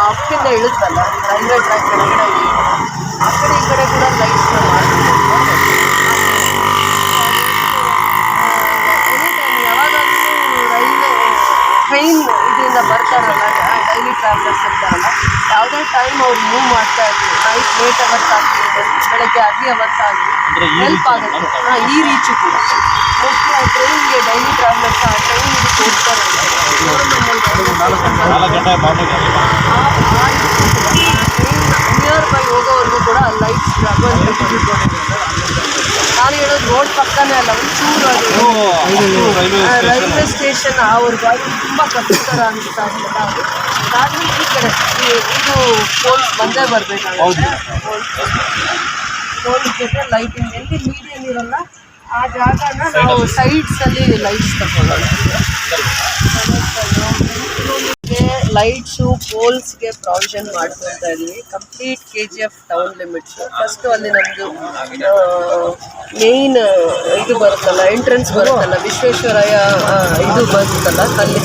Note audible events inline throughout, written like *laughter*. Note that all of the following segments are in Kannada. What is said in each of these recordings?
ಅಪ್ಪಿಂದ ಇಳಿದ್ವಲ್ಲ ರೈಲ್ವೆ ಟ್ರ್ಯಾಕ್ ಕೆಳಗಡೆ ಇಳಿದ್ವಲ್ಲ, ಆ ಕಡೆ ಈ ಕಡೆ ಕೂಡ ಲೈಟ್ಸ್ನ ಯಾವಾಗಲೂ ರೈಲ್ವೆ ಟ್ರೈನ್ ಇದರಿಂದ ಬರ್ತಾರಲ್ಲ ಡೈಲಿ ಟ್ರಾವೆಲರ್ಸ್ ಇರ್ತಾರಲ್ಲ ಯಾವುದೇ ಟೈಮ್ ಅವ್ರು ಮೂವ್ ಮಾಡ್ತಾ ಇದ್ರು. ನೈಟ್ ಲೇಟ್ ಅವರ್ಸ್ ಆಗಲಿ ಬೆಳಗ್ಗೆ ಅರ್ಲಿ ಅವರ್ಸ್ ಆಗಲಿ ಹೆಲ್ಪ್ ಆಗುತ್ತೆ. ಹಾಂ ಈ ರೀಚು ಕೂಡ. ಮೋಸ್ಟ್ಲಿ ಆ ಟ್ರೈನ್ಗೆ ಡೈಲಿ ಟ್ರಾವೆಲರ್ಸ್ ಆ ಟ್ರೈನ್ ಇದಕ್ಕೆ ಹೋಗ್ತಾರೆ. ನಿಯರ್ ಬೈ ಹೋಗೋವರೆಗೂ ಕೂಡ ಲೈಟ್ಸ್ ನಾನು ಹೇಳೋದು ರೋಡ್ ಪಕ್ಕನೇ ಅಲ್ಲ ಒಂದು ಚೂರು ಅದು ಸ್ಟೇಷನ್ ಅವ್ರಿಗೆ ತುಂಬ ಕಷ್ಟಕರ ಅನಿಸ್ತಾ ಇರ್ತದೆ ಅದಾದ್ಮೇಲೆ ಈ ಕಡೆ ಇದು ಪೋಲ್ಸ್ ಬಂದೇ ಬರಬೇಕಾಗುತ್ತೆ. ಫೋನ್ ಪೋಲ್ಸ್ ಜೊತೆ ಲೈಟಿಂಗ್ ಎಲ್ಲಿ ಮೀಡಿಯನ್ ಇರಲ್ಲ ಆ ಜಾಗನ ನಾವು ಸೈಡ್ಸಲ್ಲಿ ಲೈಟ್ಸ್ ತಗೊಳ್ಳೋಣ. ಲೈಟ್ಸು, ಪೋಲ್ಸ್ಗೆ ಪ್ರಾವಿಷನ್ ಮಾಡ್ಕೊಳ್ತಾ ಇದ್ವಿ. Complete K G F town limits first ಅಲ್ಲಿ ನಮ್ಮದು ಮೇಯ್ನ್ ಇದು ಬರುತ್ತಲ್ಲ ಎಂಟ್ರೆನ್ಸ್ ಬರುತ್ತಲ್ಲ, ವಿಶ್ವೇಶ್ವರಯ್ಯ ಇದು ಬರುತ್ತಲ್ಲ, ಅಲ್ಲಿ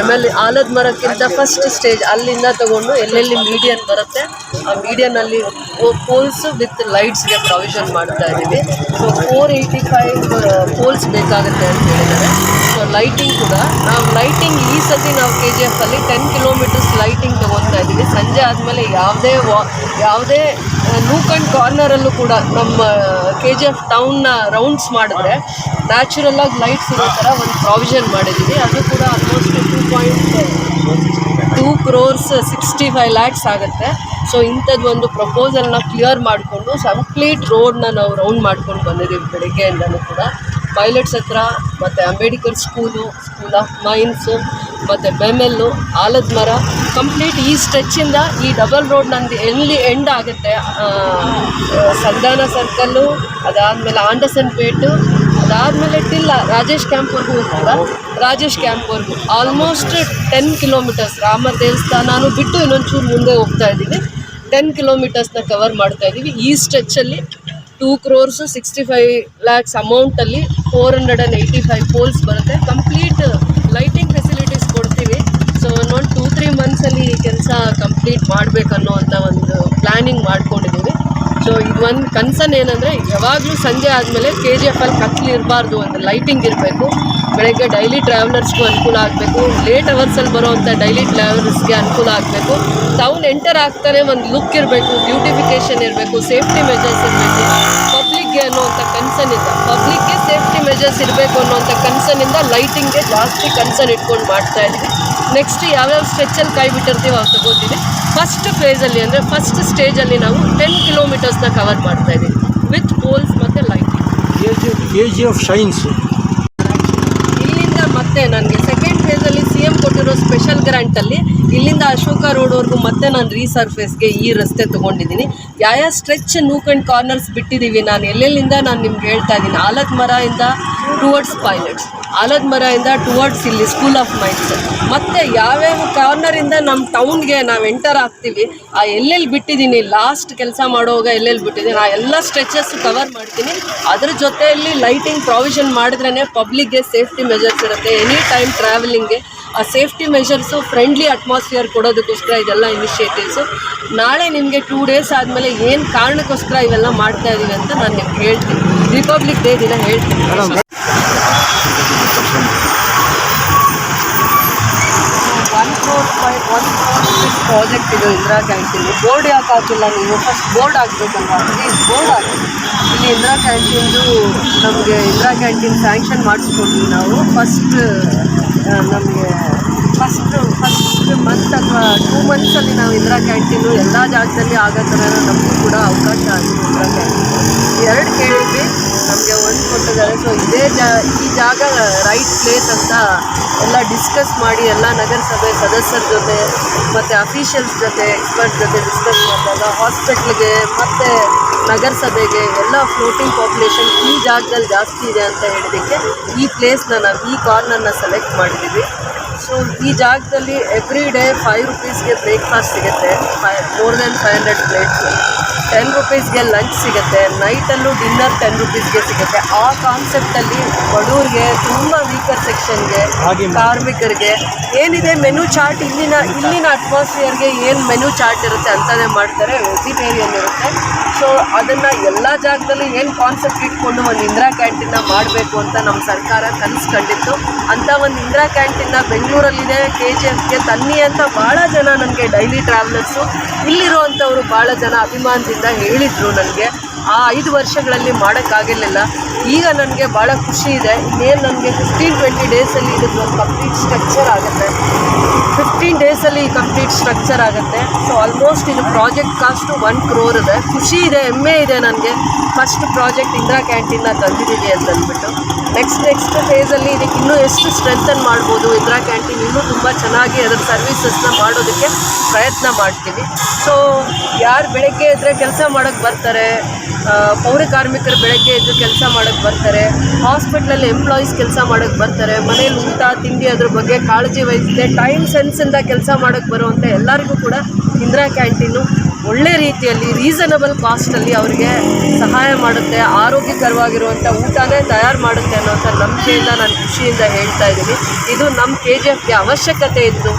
ಆಮೇಲೆ ಆಲದ ಮರಕ್ಕಿಂತ ಫಸ್ಟ್ ಸ್ಟೇಜ್ ಅಲ್ಲಿಂದ ತಗೊಂಡು ಎಲ್ಲೆಲ್ಲಿ ಮೀಡಿಯನ್ ಬರುತ್ತೆ, ಆ ಮೀಡಿಯನಲ್ಲಿ ಪೋಲ್ಸು ವಿತ್ ಲೈಟ್ಸ್ಗೆ ಪ್ರಾವಿಷನ್ ಮಾಡ್ತಾ ಇದ್ದೀವಿ. So four eighty five poles ಬೇಕಾಗುತ್ತೆ ಅಂತ ಹೇಳಿದ್ದಾರೆ. ಸೊ ಲೈಟಿಂಗ್ ಕೂಡ. ನಾವು ಲೈಟಿಂಗ್ ಈ ಸತಿ ನಾವು ಕೆ ಜಿ ಎಫ್ ಅಲ್ಲಿ ಟೆನ್ ಕಿಲೋಮೀಟರ್ಸ್ ಲೈಟಿಂಗ್ ತೊಗೊತಾ ಇದ್ದೀವಿ. ಸಂಜೆ ಆದಮೇಲೆ ಯಾವುದೇ ವಾ, ಯಾವುದೇ ನೂಕ್ ಆ್ಯಂಡ್ ಕಾರ್ನರಲ್ಲೂ ಕೂಡ ನಮ್ಮ ಕೆ ಜಿ ಎಫ್ ಟೌನ್ನ ರೌಂಡ್ಸ್ ಮಾಡಿದ್ರೆ ನ್ಯಾಚುರಲ್ಲಾಗಿ ಲೈಟ್ಸ್ ಇರೋ ಥರ ಒಂದು ಪ್ರಾವಿಷನ್ ಮಾಡಿದ್ದೀವಿ. ಅದು ಕೂಡ almost two point two crores sixty five lakhs ಆಗುತ್ತೆ. ಸೊ ಇಂಥದ್ದು ಒಂದು ಪ್ರಪೋಸಲ್ನ ಕ್ಲಿಯರ್ ಮಾಡಿಕೊಂಡು ಕಂಪ್ಲೀಟ್ ರೋಡ್ನ ನಾವು ರೌಂಡ್ ಮಾಡ್ಕೊಂಡು ಬಂದಿದ್ದೀವಿ ಬೆಳಗ್ಗೆಯಿಂದಲೂ ಕೂಡ. ಪೈಲಟ್ಸ್ ಹತ್ರ, ಮತ್ತು Ambedkar school school of mines ಮತ್ತು ಬೆಮೆಲ್ಲು ಆಲದ ಮರ ಕಂಪ್ಲೀಟ್ ಈ ಸ್ಟ್ರೆಚ್ಚಿಂದ ಈ ಡಬಲ್ ರೋಡ್ ನಂದು ಎಲ್ಲಿ ಎಂಡ್ ಆಗುತ್ತೆ ಸಂಧಾನ ಸರ್ಕಲ್ಲು ಅದಾದಮೇಲೆ ಆಂಡಸನ್ ಪೇಟು ಅದಾದಮೇಲೆ ಟಿಲ್ಲ ರಾಜೇಶ್ ಕ್ಯಾಂಪ್ವರೆಗೂ ಹೋಗ್ತಲ್ಲ ರಾಜೇಶ್ ಕ್ಯಾಂಪ್ವರೆಗೂ ಆಲ್ಮೋಸ್ಟ್ ಟೆನ್ ಕಿಲೋಮೀಟರ್ಸ್ ರಾಮ ದೇವಸ್ಥಾನನೂ ಬಿಟ್ಟು ಇನ್ನೊಂಚೂರು ಮುಂದೆ ಹೋಗ್ತಾ ಇದ್ದೀವಿ. ಟೆನ್ ಕಿಲೋಮೀಟರ್ಸ್ನ ಕವರ್ ಮಾಡ್ತಾ ಇದ್ದೀವಿ. ಈ ಸ್ಟ್ರೆಚ್ಚಲ್ಲಿ two crores sixty five lakhs ಅಮೌಂಟಲ್ಲಿ four hundred and eighty five poles ಬರುತ್ತೆ. ಕಂಪ್ಲೀಟ್ ಲೈಟಿಂಗ್ ಫೆಸಿಲಿಟೀಸ್ ಕೊಡ್ತೀವಿ. ಸೊ ಇನ್ನೊಂದು ಟೂ ತ್ರೀ ಮಂತ್ಸಲ್ಲಿ ಈ ಕೆಲಸ ಕಂಪ್ಲೀಟ್ ಮಾಡಬೇಕನ್ನೋವಂಥ ಒಂದು ಪ್ಲ್ಯಾನಿಂಗ್ ಮಾಡ್ಕೊಂಡಿದ್ದೀವಿ. ಸೊ ಇದು ಒಂದು ಕನ್ಸರ್ನ್ ಏನಂದರೆ, ಯಾವಾಗಲೂ ಸಂಜೆ ಆದಮೇಲೆ ಕೆ ಜಿ ಎಫ್ ಅಲ್ಲಿ ಕತ್ಲಿರಬಾರ್ದು ಒಂದು ಲೈಟಿಂಗ್ ಇರಬೇಕು. ಬೆಳಗ್ಗೆ ಡೈಲಿ ಟ್ರಾವೆಲರ್ಸ್ಗೂ ಅನುಕೂಲ ಆಗಬೇಕು ಲೇಟ್ ಅವರ್ಸಲ್ಲಿ ಬರೋವಂಥ ಡೈಲಿ ಟ್ರಾವೆಲರ್ಸ್ಗೆ ಅನುಕೂಲ ಆಗಬೇಕು. ಟೌನ್ ಎಂಟರ್ ಆಗ್ತಾನೆ ಒಂದು ಲುಕ್ ಇರಬೇಕು ಬ್ಯೂಟಿಫಿಕೇಷನ್ ಇರಬೇಕು ಸೇಫ್ಟಿ ಮೆಜರ್ಸ್ ಇರಬೇಕು. ಪಬ್ಲಿಕ್ಗೆ ಅನ್ನೋವಂಥ ಕನ್ಸರ್ನ್ ಇಂದ ಪಬ್ಲಿಕ್ಗೆ ಸೇಫ್ಟಿ ಮೆಜರ್ಸ್ ಇರಬೇಕು ಅನ್ನೋವಂಥ ಕನ್ಸರ್ನಿಂದ ಲೈಟಿಂಗ್ಗೆ ಜಾಸ್ತಿ ಕನ್ಸರ್ನ್ ಇಟ್ಕೊಂಡು ಮಾಡ್ತಾ ಇದ್ದೀವಿ. ನೆಕ್ಸ್ಟ್ ಯಾವ್ಯಾವ ಸ್ಟ್ರೆಚ್ಚಲ್ಲಿ ಕೈ ಬಿಟ್ಟಿರ್ತೀವಿ ಅವ್ರು ತಗೋತೀವಿ. ಫಸ್ಟ್ ಫೇಸಲ್ಲಿ ಅಂದರೆ ಫಸ್ಟ್ ಸ್ಟೇಜಲ್ಲಿ ನಾವು ಟೆನ್ ಕಿಲೋಮೀಟರ್ಸ್ನ ಕವರ್ ಮಾಡ್ತಾ ಇದ್ದೀವಿ. ವಿತ್ ಪೋಲ್ಸ್ ಮತ್ತು lighting K G F shines ಮತ್ತೆ ನನಗೆ ಸೆಕೆಂಡ್ ಫೇಸಲ್ಲಿ ಸಿ ಎಂ ಕೊಟ್ಟಿರೋ ಸ್ಪೆಷಲ್ ಗ್ರ್ಯಾಂಟಲ್ಲಿ ಇಲ್ಲಿಂದ ಅಶೋಕ ರೋಡ್ವರೆಗೂ ಮತ್ತೆ ನಾನು ರೀಸರ್ಫೇಸ್ಗೆ ಈ ರಸ್ತೆ ತೊಗೊಂಡಿದ್ದೀನಿ. ಯಾವ ಸ್ಟ್ರೆಚ್ ನೂಕ್ ಆ್ಯಂಡ್ ಕಾರ್ನರ್ಸ್ ಬಿಟ್ಟಿದ್ದೀವಿ ನಾನು, ಎಲ್ಲೆಲ್ಲಿಂದ ನಾನು ನಿಮ್ಗೆ ಹೇಳ್ತಾ ಇದ್ದೀನಿ. ಆಲದ ಮರದಿಂದ ಟುವರ್ಡ್ಸ್ ಪೈಲಟ್ಸ್ ಆಲದ ಮರದಿಂದ ಟುವರ್ಡ್ಸ್ ಇಲ್ಲಿ ಸ್ಕೂಲ್ ಆಫ್ ಮೈಂಡ್ಸ್ ಮತ್ತು ಯಾವ್ಯಾವ ಕಾರ್ನರಿಂದ ನಮ್ಮ ಟೌನ್ಗೆ ನಾವು ಎಂಟರ್ ಆಗ್ತೀವಿ, ಆ ಎಲ್ಲೆಲ್ಲಿ ಬಿಟ್ಟಿದ್ದೀನಿ ಲಾಸ್ಟ್ ಕೆಲಸ ಮಾಡುವಾಗ ಎಲ್ಲೆಲ್ಲಿ ಬಿಟ್ಟಿದ್ದೀನಿ ಆ ಎಲ್ಲ ಸ್ಟ್ರೆಚಸ್ ಕವರ್ ಮಾಡ್ತೀನಿ. ಅದ್ರ ಜೊತೆಯಲ್ಲಿ ಲೈಟಿಂಗ್ ಪ್ರಾವಿಷನ್ ಮಾಡಿದ್ರೇ ಪಬ್ಲಿಕ್ಗೆ ಸೇಫ್ಟಿ ಮೆಜರ್ಸ್ ಇರುತ್ತೆ. ಎನಿ ಟೈಮ್ ಟ್ರಾವೆಲಿಂಗ್ಗೆ ಆ ಸೇಫ್ಟಿ ಮೆಷರ್ಸು ಫ್ರೆಂಡ್ಲಿ ಅಟ್ಮಾಸ್ಫಿಯರ್ ಕೊಡೋದಕ್ಕೋಸ್ಕರ ಇದೆಲ್ಲ ಇನಿಷಿಯೇಟಿವ್ಸು ನಾಳೆ ನಿಮಗೆ ಟೂ ಡೇಸ್ ಆದಮೇಲೆ ಏನು ಕಾರಣಕ್ಕೋಸ್ಕರ ಇವೆಲ್ಲ ಮಾಡ್ತಾ ಇದ್ದೀವಿ ಅಂತ ನಾನು ನಿಮ್ಗೆ ಹೇಳ್ತೀನಿ. ರಿಪಬ್ಲಿಕ್ ಡೇ ದಿನ ಹೇಳ್ತೀನಿ. ಪ್ರಾಜೆಕ್ಟ್ ಇದು ಇಂದಿರಾ ಕ್ಯಾಂಟೀನ್ ಬೋರ್ಡ್ ಯಾಕೆ ಹಾಕಿಲ್ಲ ನೀವು? ಫಸ್ಟ್ ಬೋರ್ಡ್ ಹಾಕ್ಬೇಕಲ್ವಾ ಪ್ಲೀಸ್ ಬೋರ್ಡ್ ಹಾಕಿ. ಇಲ್ಲಿ ಇಂದಿರಾ ಕ್ಯಾಂಟೀನ್ದು ನಮಗೆ ಇಂದಿರಾ ಕ್ಯಾಂಟೀನ್ ಸ್ಯಾಂಕ್ಷನ್ ಮಾಡಿಸ್ಕೊಂಡ್ವಿ ನಾವು. ಫಸ್ಟ್ ನಮಗೆ ಫಸ್ಟ್ ಫಸ್ಟ್ ಮಂತ್ ಅಥವಾ ಟೂ ಮಂತ್ಸಲ್ಲಿ ನಾವು ಇಂದಿರಾ ಕ್ಯಾಂಟೀನು ಎಲ್ಲ ಜಾಗದಲ್ಲಿ ಆಗೋ ಥರ ನಮಗೂ ಕೂಡ ಅವಕಾಶ ಆಗಿದೆ ಇಂದಿರಾ ಕ್ಯಾಂಟೀನು ಎರಡು ಕೇಳಿದ್ವಿ, ನಮಗೆ ಒಂದು ಕೊಟ್ಟಿದ್ದಾರೆ. ಸೊ ಇದೇ ಜಾ, ಈ ಜಾಗ ರೈಟ್ ಪ್ಲೇಸ್ ಅಂತ ಎಲ್ಲ ಡಿಸ್ಕಸ್ ಮಾಡಿ ಎಲ್ಲ ನಗರಸಭೆ ಸದಸ್ಯರ ಜೊತೆ, ಮತ್ತು ಅಫೀಷಿಯಲ್ಸ್ ಜೊತೆ ಎಕ್ಸ್ಪರ್ಟ್ ಜೊತೆ ಡಿಸ್ಕಸ್ ಮಾಡಿದಾಗ ಹಾಸ್ಪಿಟ್ಲ್ಗೆ ಮತ್ತು ನಗರಸಭೆಗೆ ಎಲ್ಲ ಫ್ಲೋಟಿಂಗ್ ಪಾಪ್ಯುಲೇಷನ್ ಈ ಜಾಗದಲ್ಲಿ ಜಾಸ್ತಿ ಇದೆ ಅಂತ ಹೇಳಿದ್ದಕ್ಕೆ ಈ ಪ್ಲೇಸ್ನ ನಾವು ಈ ಕಾರ್ನರ್ನ ಸೆಲೆಕ್ಟ್ ಮಾಡಿದ್ದೀವಿ. ಸೊ ಈ ಜಾಗದಲ್ಲಿ ಎವ್ರಿ ಡೇ ಫೈವ್ ರುಪೀಸ್ಗೆ ಬ್ರೇಕ್ಫಾಸ್ಟ್ ಸಿಗುತ್ತೆ. Five more than five hundred plates ten ರುಪೀಸ್ಗೆ lunch ಸಿಗುತ್ತೆ. ನೈಟಲ್ಲೂ ಡಿನ್ನರ್ ಟೆನ್ ರುಪೀಸ್ಗೆ ಸಿಗುತ್ತೆ. ಆ ಕಾನ್ಸೆಪ್ಟಲ್ಲಿ ಬಡವ್ರಿಗೆ ತುಂಬ ವೀಕರ್ ಸೆಕ್ಷನ್ಗೆ ಕಾರ್ಮಿಕರಿಗೆ ಏನಿದೆ ಮೆನು ಚಾರ್ಟ್ ಇಲ್ಲಿನ ಇಲ್ಲಿನ ಅಟ್ಮಾಸ್ಫಿಯರ್ಗೆ ಏನು ಮೆನು ಚಾರ್ಟ್ ಇರುತ್ತೆ ಅಂತಲೇ ಮಾಡ್ತಾರೆ ವೆಜಿಟೇರಿಯನ್ ಇರುತ್ತೆ. ಸೊ ಅದನ್ನು ಎಲ್ಲ ಜಾಗದಲ್ಲಿ ಏನು ಕಾನ್ಸೆಪ್ಟ್ ಇಟ್ಕೊಂಡು ಒಂದು ಇಂದಿರಾ ಕ್ಯಾಂಟೀನ್ನ ಮಾಡಬೇಕು ಅಂತ ನಮ್ಮ ಸರ್ಕಾರ ಕನಸು ಕಂಡಿತ್ತು. ಅಂಥ ಒಂದು ಇಂದಿರಾ ಕ್ಯಾಂಟೀನ್ನ ಬೆಂಗಳೂರಲ್ಲಿದೆ ಕೆ ಜಿ ಎಫ್ಗೆ ತನ್ನಿ ಅಂತ ಭಾಳ ಜನ ನನಗೆ ಡೈಲಿ ಟ್ರಾವೆಲರ್ಸು ಇಲ್ಲಿರುವಂಥವ್ರು ಭಾಳ ಜನ ಅಭಿಮಾನದಿಂದ ಹೇಳಿದರು ನನಗೆ. ಆ ಐದು ವರ್ಷಗಳಲ್ಲಿ ಮಾಡೋಕ್ಕಾಗಿರಲಿಲ್ಲ ಈಗ ನನಗೆ ಭಾಳ ಖುಷಿ ಇದೆ. ಇನ್ನೇನು ನನಗೆ ಫಿಫ್ಟೀನ್ ಟ್ವೆಂಟಿ ಡೇಸಲ್ಲಿ ಇದಕ್ಕೆ ಒಂದು ಕಂಪ್ಲೀಟ್ ಸ್ಟ್ರಕ್ಚರ್ ಆಗುತ್ತೆ. ಫಿಫ್ಟೀನ್ ಡೇಸಲ್ಲಿ ಕಂಪ್ಲೀಟ್ ಸ್ಟ್ರಕ್ಚರ್ ಆಗುತ್ತೆ. ಸೊ ಆಲ್ಮೋಸ್ಟ್ ಇದು ಪ್ರಾಜೆಕ್ಟ್ ಕಾಸ್ಟು ಒನ್ ಕ್ರೋರ್ ಇದೆ. ಖುಷಿ ಇದೆ, ಹೆಮ್ಮೆ ಇದೆ ನನಗೆ. ಫಸ್ಟ್ ಪ್ರಾಜೆಕ್ಟ್ ಇಂದಿರಾ ಕ್ಯಾಂಟೀನ್ನ ತಂದಿದ್ದೀವಿ ಅಂತ ಅಂದ್ಬಿಟ್ಟು ನೆಕ್ಸ್ಟ್ ನೆಕ್ಸ್ಟ್ ಫೇಸಲ್ಲಿ ಇದಕ್ಕೆ ಇನ್ನೂ ಎಷ್ಟು ಸ್ಟ್ರೆಂಥನ್ ಮಾಡ್ಬೋದು ಇಂದಿರಾ ಕ್ಯಾಂಟೀನ್ ಇನ್ನೂ ತುಂಬ ಚೆನ್ನಾಗಿ ಅದರ ಸರ್ವಿಸಸ್ನ ಮಾಡೋದಕ್ಕೆ ಪ್ರಯತ್ನ ಮಾಡ್ತೀವಿ. ಸೊ ಯಾರು ಬೆಳಗ್ಗೆ ಇದ್ದರೆ ಕೆಲಸ ಮಾಡೋಕ್ಕೆ ಬರ್ತಾರೆ ಪೌರ ಕಾರ್ಮಿಕರು ಬೆಳಗ್ಗೆ ಎದ್ದು ಕೆಲಸ ಮಾಡೋಕ್ಕೆ ಬರ್ತಾರೆ ಹಾಸ್ಪಿಟ್ಲಲ್ಲಿ ಎಂಪ್ಲಾಯೀಸ್ ಕೆಲಸ ಮಾಡೋಕ್ಕೆ ಬರ್ತಾರೆ, ಮನೇಲಿ ಊಟ, ತಿಂಡಿ ಅದ್ರ ಬಗ್ಗೆ ಕಾಳಜಿ ವಹಿಸದೆ ಟೈಮ್ ಸೆನ್ಸಿಂದ ಕೆಲಸ ಮಾಡೋಕ್ಕೆ ಬರುವಂಥ ಎಲ್ಲರಿಗೂ ಕೂಡ ಇಂದಿರಾ ಕ್ಯಾಂಟೀನು ಒಳ್ಳೆ ರೀತಿಯಲ್ಲಿ ರೀಸನಬಲ್ ಕಾಸ್ಟಲ್ಲಿ ಅವರಿಗೆ ಸಹಾಯ ಮಾಡುತ್ತೆ ಆರೋಗ್ಯಕರವಾಗಿರುವಂಥ ಊಟನೇ ತಯಾರು ಮಾಡುತ್ತೆ ಅನ್ನೋ ನಂಬಿಕೆಯಿಂದ, ನಾನು ಖುಷಿಯಿಂದ ಹೇಳ್ತಾ ಇದ್ದೀನಿ. ಇದು ನಮ್ಮ ಕೆ ಜಿ ಎಫ್ಗೆ ಅವಶ್ಯಕತೆ ಇತ್ತು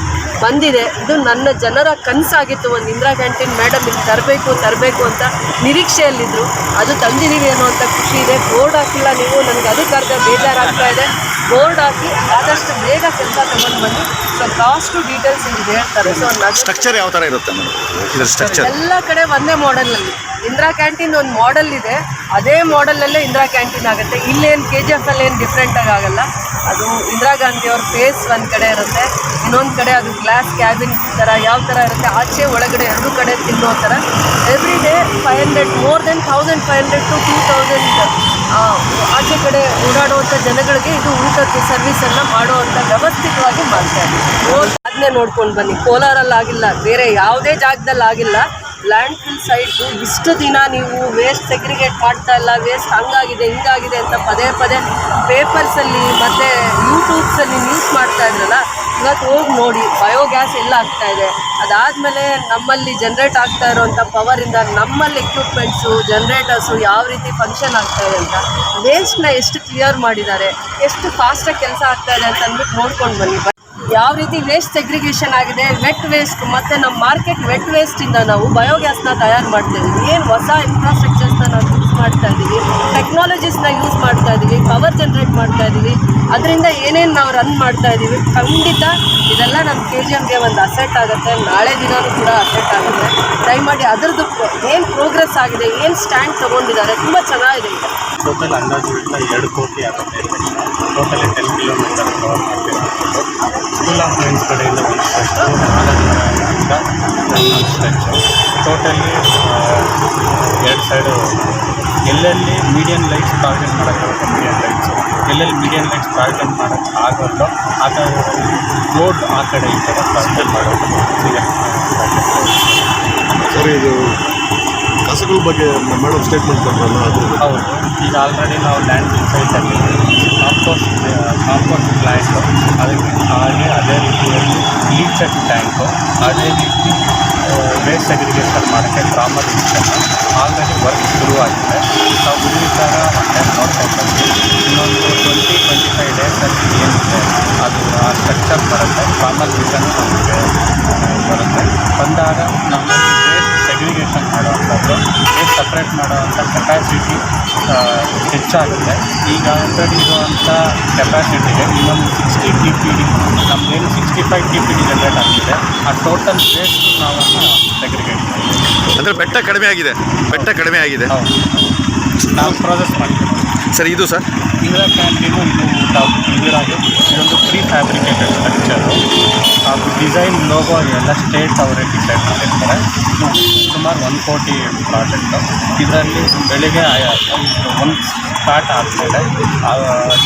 ಬಂದಿದೆ. ಇದು ನನ್ನ ಜನರ ಕನಸಾಗಿತ್ತು. ಒಂದು ಇಂದಿರಾ ಕ್ಯಾಂಟೀನ್ ಮೇಡಮ್ ಇಲ್ಲಿ ತರಬೇಕು ತರಬೇಕು ಅಂತ ನಿರೀಕ್ಷೆಯಲ್ಲಿದ್ದರು ಅದು ತಂದಿದ್ದೀವಿ ಅಂತ ಖುಷಿ ಇದೆ. ಬೋರ್ಡ್ ಹಾಕಿಲ್ಲ ನೀವು. ನನಗೆ ಅದಕ್ಕೆ ಅರ್ಧ ಬೇಜಾರಾಗ್ತಾ ಇದೆ. ಬೋರ್ಡ್ ಹಾಕಿ ಆದಷ್ಟು ಬೇಗ ಕೆಲಸ ತಗೊಂಡು ಬನ್ನಿ ಸೊ ಕಾಸ್ಟು ಡೀಟೇಲ್ಸ್ ಇಲ್ಲಿ ಹೇಳ್ತಾರೆ. ಸೊ ಸ್ಟ್ರಕ್ಚರ್ ಯಾವ ಥರ ಇರುತ್ತೆ ಸ್ಟ್ರಕ್ಚರ್ ಎಲ್ಲ ಕಡೆ ಒಂದೇ ಮಾಡೆಲಲ್ಲಿ ಇಂದಿರಾ ಕ್ಯಾಂಟೀನ್ ಒಂದು ಮಾಡೆಲ್ ಇದೆ. ಅದೇ ಮಾಡೆಲಲ್ಲೇ ಇಂದಿರಾ ಕ್ಯಾಂಟೀನ್ ಆಗುತ್ತೆ. ಇಲ್ಲೇನು ಕೆ ಜಿ ಎಫ್ ಅಲ್ಲಿ ಏನು ಡಿಫ್ರೆಂಟಾಗಿ ಆಗಲ್ಲ. ಅದು ಇಂದಿರಾ ಗಾಂಧಿಯವ್ರ ಫೇಸ್ ಒಂದು ಕಡೆ ಇರುತ್ತೆ, ಇನ್ನೊಂದು ಕಡೆ ಅದು ಗ್ಲಾಸ್ ಕ್ಯಾಬಿನ್ ಥರ ಯಾವ ಥರ ಇರುತ್ತೆ, ಆಚೆ ಒಳಗಡೆ ಎರಡು ಕಡೆ ತಿನ್ನೋ ಥರ every day five hundred more than thousand five hundred to two thousand ಆಚೆ ಕಡೆ ಓಡಾಡುವಂಥ ಜನಗಳಿಗೆ ಇದು ಊಟದ ಸರ್ವಿಸನ್ನು ಮಾಡುವಂಥ ವ್ಯವಸ್ಥಿತವಾಗಿ ಮಾಡ್ತಾ ಇದ್ದೀವಿ ಅದನ್ನೇ ನೋಡ್ಕೊಂಡು ಬನ್ನಿ. ಕೋಲಾರಲ್ಲಿ ಆಗಿಲ್ಲ ಬೇರೆ ಯಾವುದೇ ಜಾಗದಲ್ಲಿ ಆಗಿಲ್ಲ ಲ್ಯಾಂಡ್ ಫಿಲ್ ಸೈಟು ಇಷ್ಟು ದಿನ ನೀವು ವೇಸ್ಟ್ ಸೆಗ್ರಿಗೇಟ್ ಮಾಡ್ತಾ ಇಲ್ಲ ವೇಸ್ಟ್ ಹಂಗಾಗಿದೆ, ಹಿಂಗಾಗಿದೆ ಅಂತ ಪದೇ ಪದೇ ಪೇಪರ್ಸಲ್ಲಿ ಮತ್ತು ಯೂಟ್ಯೂಬ್ಸಲ್ಲಿ ನ್ಯೂಸ್ ಮಾಡ್ತಾ ಇದ್ರಲ್ಲ, ಇವತ್ತು ಹೋಗಿ ನೋಡಿ ಬಯೋಗ್ಯಾಸ್ ಎಲ್ಲ ಆಗ್ತಾ ಇದೆ. ಅದಾದಮೇಲೆ ನಮ್ಮಲ್ಲಿ ಜನ್ರೇಟ್ ಆಗ್ತಾ ಇರೋವಂಥ ಪವರಿಂದ ನಮ್ಮಲ್ಲಿ ಎಕ್ವಿಪ್ಮೆಂಟ್ಸು ಜನ್ರೇಟರ್ಸು ಯಾವ ರೀತಿ ಫಂಕ್ಷನ್ ಆಗ್ತಾ ಇದೆ ಅಂತ ವೇಸ್ಟ್ನ ಎಷ್ಟು ಕ್ಲಿಯರ್ ಮಾಡಿದ್ದಾರೆ, ಎಷ್ಟು ಫಾಸ್ಟಾಗಿ ಕೆಲಸ ಆಗ್ತಾ ಇದೆ ಅಂತ ಅಂದ್ಬಿಟ್ಟು ನೋಡ್ಕೊಂಡು ಬನ್ನಿ. ಯಾವ ರೀತಿ ವೇಸ್ಟ್ ಸೆಗ್ರಿಗೇಷನ್ ಆಗಿದೆ ವೆಟ್ ವೇಸ್ಟ್ ಮತ್ತು ನಮ್ಮ ಮಾರ್ಕೆಟ್ ವೆಟ್ ವೇಸ್ಟಿಂದ ನಾವು ಬಯೋಗ್ಯಾಸ್ನ ತಯಾರು ಮಾಡ್ತಾ ಏನು ಹೊಸ ಇನ್ಫ್ರಾಸ್ಟ್ರಕ್ಚರ್ಸ್ನ ನಾವು ಯೂಸ್ ಮಾಡ್ತಾ ಇದ್ದೀವಿ ಟೆಕ್ನಾಲಜೀಸ್ನ ಯೂಸ್ ಮಾಡ್ತಾ ಇದ್ದೀವಿ ಪವರ್ ಜನ್ರೇಟ್ ಮಾಡ್ತಾ ಇದ್ದೀವಿ. ಅದರಿಂದ ಏನೇನು ನಾವು ರನ್ ಮಾಡ್ತಾ ಇದ್ದೀವಿ, ಖಂಡಿತ ಇದೆಲ್ಲ ನಮ್ಮ ಕೆ ಜಿ ಎಮ್ಗೆ ಒಂದು ಅಸೆಟ್ ಆಗುತ್ತೆ. ನಾಳೆ ದಿನವೂ ಕೂಡ ಅಸೆಟ್ ಆಗುತ್ತೆ. ದಯಮಾಡಿ ಅದರದ್ದು ಏನು ಪ್ರೋಗ್ರೆಸ್ ಆಗಿದೆ, ಏನು ಸ್ಟ್ಯಾಂಡ್ ತೊಗೊಂಡಿದ್ದಾರೆ, ತುಂಬ ಚೆನ್ನಾಗಿದೆ ಇದೆ ಟೋಟಲ್ ಅಂದಾಜು ಇಲ್ಲ ಎರಡು ಕೋಟಿ ಆಗುತ್ತೆ. ಟೋಟಲಿ ಟೆನ್ ಕಿಲೋಮೀಟರ್ ಕವರ್ ಮಾಡ್ತೀವಿ ಸ್ಕೂಲ್ ಆಫ್ ಫ್ರೆಂಡ್ಸ್ ಕಡೆಯಿಂದ ಒಂದು ಸ್ಟ್ರೆಚ್ಚು ನಾಲ್ಕು ಸ್ಟ್ರೆಚ್ಚು ಟೋಟಲಿ ಎರಡು ಸೈಡು ಎಲ್ಲೆಲ್ಲಿ ಮೀಡಿಯನ್ ಲೈಟ್ಸ್ ಟಾರ್ಗೆಟ್ ಮಾಡೋಕ್ಕಾಗುತ್ತೆ ಮೀಡಿಯನ್ ಲೈಟ್ಸು ಎಲ್ಲೆಲ್ಲಿ ಮೀಡಿಯನ್ ಲೈಟ್ಸ್ ಟಾರ್ಗೆಟ್ ಮಾಡೋಕ್ಕೆ ಆಗೋಲ್ಲೋ ಆ ಥರ ರೋಡ್ ಆ ಕಡೆ ಈ ಕಡೆ ಟಾರ್ಗೆಟ್ ಮಾಡೋದು. ಸರಿ, ಇದು ಕಸಗಳ ಬಗ್ಗೆ ಮೇಡಮ್ ಸ್ಟೇಟ್ಮೆಂಟ್ ಕೊಟ್ಟರಲ್ಲ ಬಗ್ಗೆ? ಹೌದು. ಈಗ ಆಲ್ರೆಡಿ ನಾವು ಲ್ಯಾಂಡ್ ಸೈಟಲ್ಲಿ ಕಾಂಪೋಸ್ಟ್ ಕಾಂಪೋಸ್ಟ್ ಪ್ಲ್ಯಾಂಟು ಅದಕ್ಕೆ ಹಾಗೆ ಅದೇ ರೀತಿಯಲ್ಲಿ ಲೀಚರ್ ಟ್ಯಾಂಕು ಅದೇ ರೀತಿ ವೇಸ್ಟ್ ಅಗ್ರಿಗೇಷನ್ ಮಾಡೋಕ್ಕೆ ಡ್ರಾಮರ್ ಮಿಷನ್ನು ಆಲ್ರೆಡಿ ವರ್ಕ್ ಶುರುವಾಗಿದೆ. ನಾವು ಗುರುವಿಕಾರ ಟೆನ್ ನೋಡ್ತಾ ಇನ್ನೊಂದು ಟ್ವೆಂಟಿ ಟ್ವೆಂಟಿ ಫೈವ್ ಡೇಸಲ್ಲಿ ಏನಿದೆ, ಅದು ಆ ಸ್ಟ್ರಕ್ಚರ್ ಬರುತ್ತೆ. ಡ್ರಾಮರ್ ಮಿಷನ್ನು ವೇಸ್ಟ್ ಮಾಡೋವಂಥ ಕೆಪಾಸಿಟಿ ಹೆಚ್ಚಾಗುತ್ತೆ. ಈಗ ಆಲ್ರೆಡಿ ಇರುವಂಥ ಕೆಪಾಸಿಟಿಗೆ ಇನ್ನೊಂದು sixty T P D ನಮ್ಮದೇನು sixty five T P D generate ಆಗ್ತಿದೆ ಆ ಟೋಟಲ್ ವೇಸ್ಟ್ ನಾವು ಸೆಗ್ರಿಗೇಟ್ ಮಾಡ್ತೀವಿ. ಅಂದರೆ ಬೆಟ್ಟ ಕಡಿಮೆ ಆಗಿದೆ. ಬೆಟ್ಟ ಕಡಿಮೆ ಆಗಿದೆ. ನಾವು ಪ್ರಾಸೆಸ್ ಮಾಡ್ತೀವಿ. ಸರ್ ಇದು ಸರ್? ಇಂದಿರಾ ಕ್ಯಾಂಟೀನು ಇದು ಇದರಾಗಿ ಇದೊಂದು ಪ್ರೀ ಫ್ಯಾಬ್ರಿಕೇಟೆಡ್ ಸ್ಟ್ರಕ್ಚರು ಹಾಗೂ ಡಿಸೈನ್ ಲೋಗೋ ಎಲ್ಲ ಸ್ಟೇಟ್ ಅವರೇ ಡಿಸೈಡ್ ಮಾಡಿರ್ತಾರೆ. ಸುಮಾರು ಒನ್ ಕೋಟಿ ಪ್ರಾಜೆಕ್ಟು ಇದರಲ್ಲಿ ಬೆಳಿಗ್ಗೆ ಒಂದು ಸ್ಟಾರ್ಟ್ ಆದಮೇಲೆ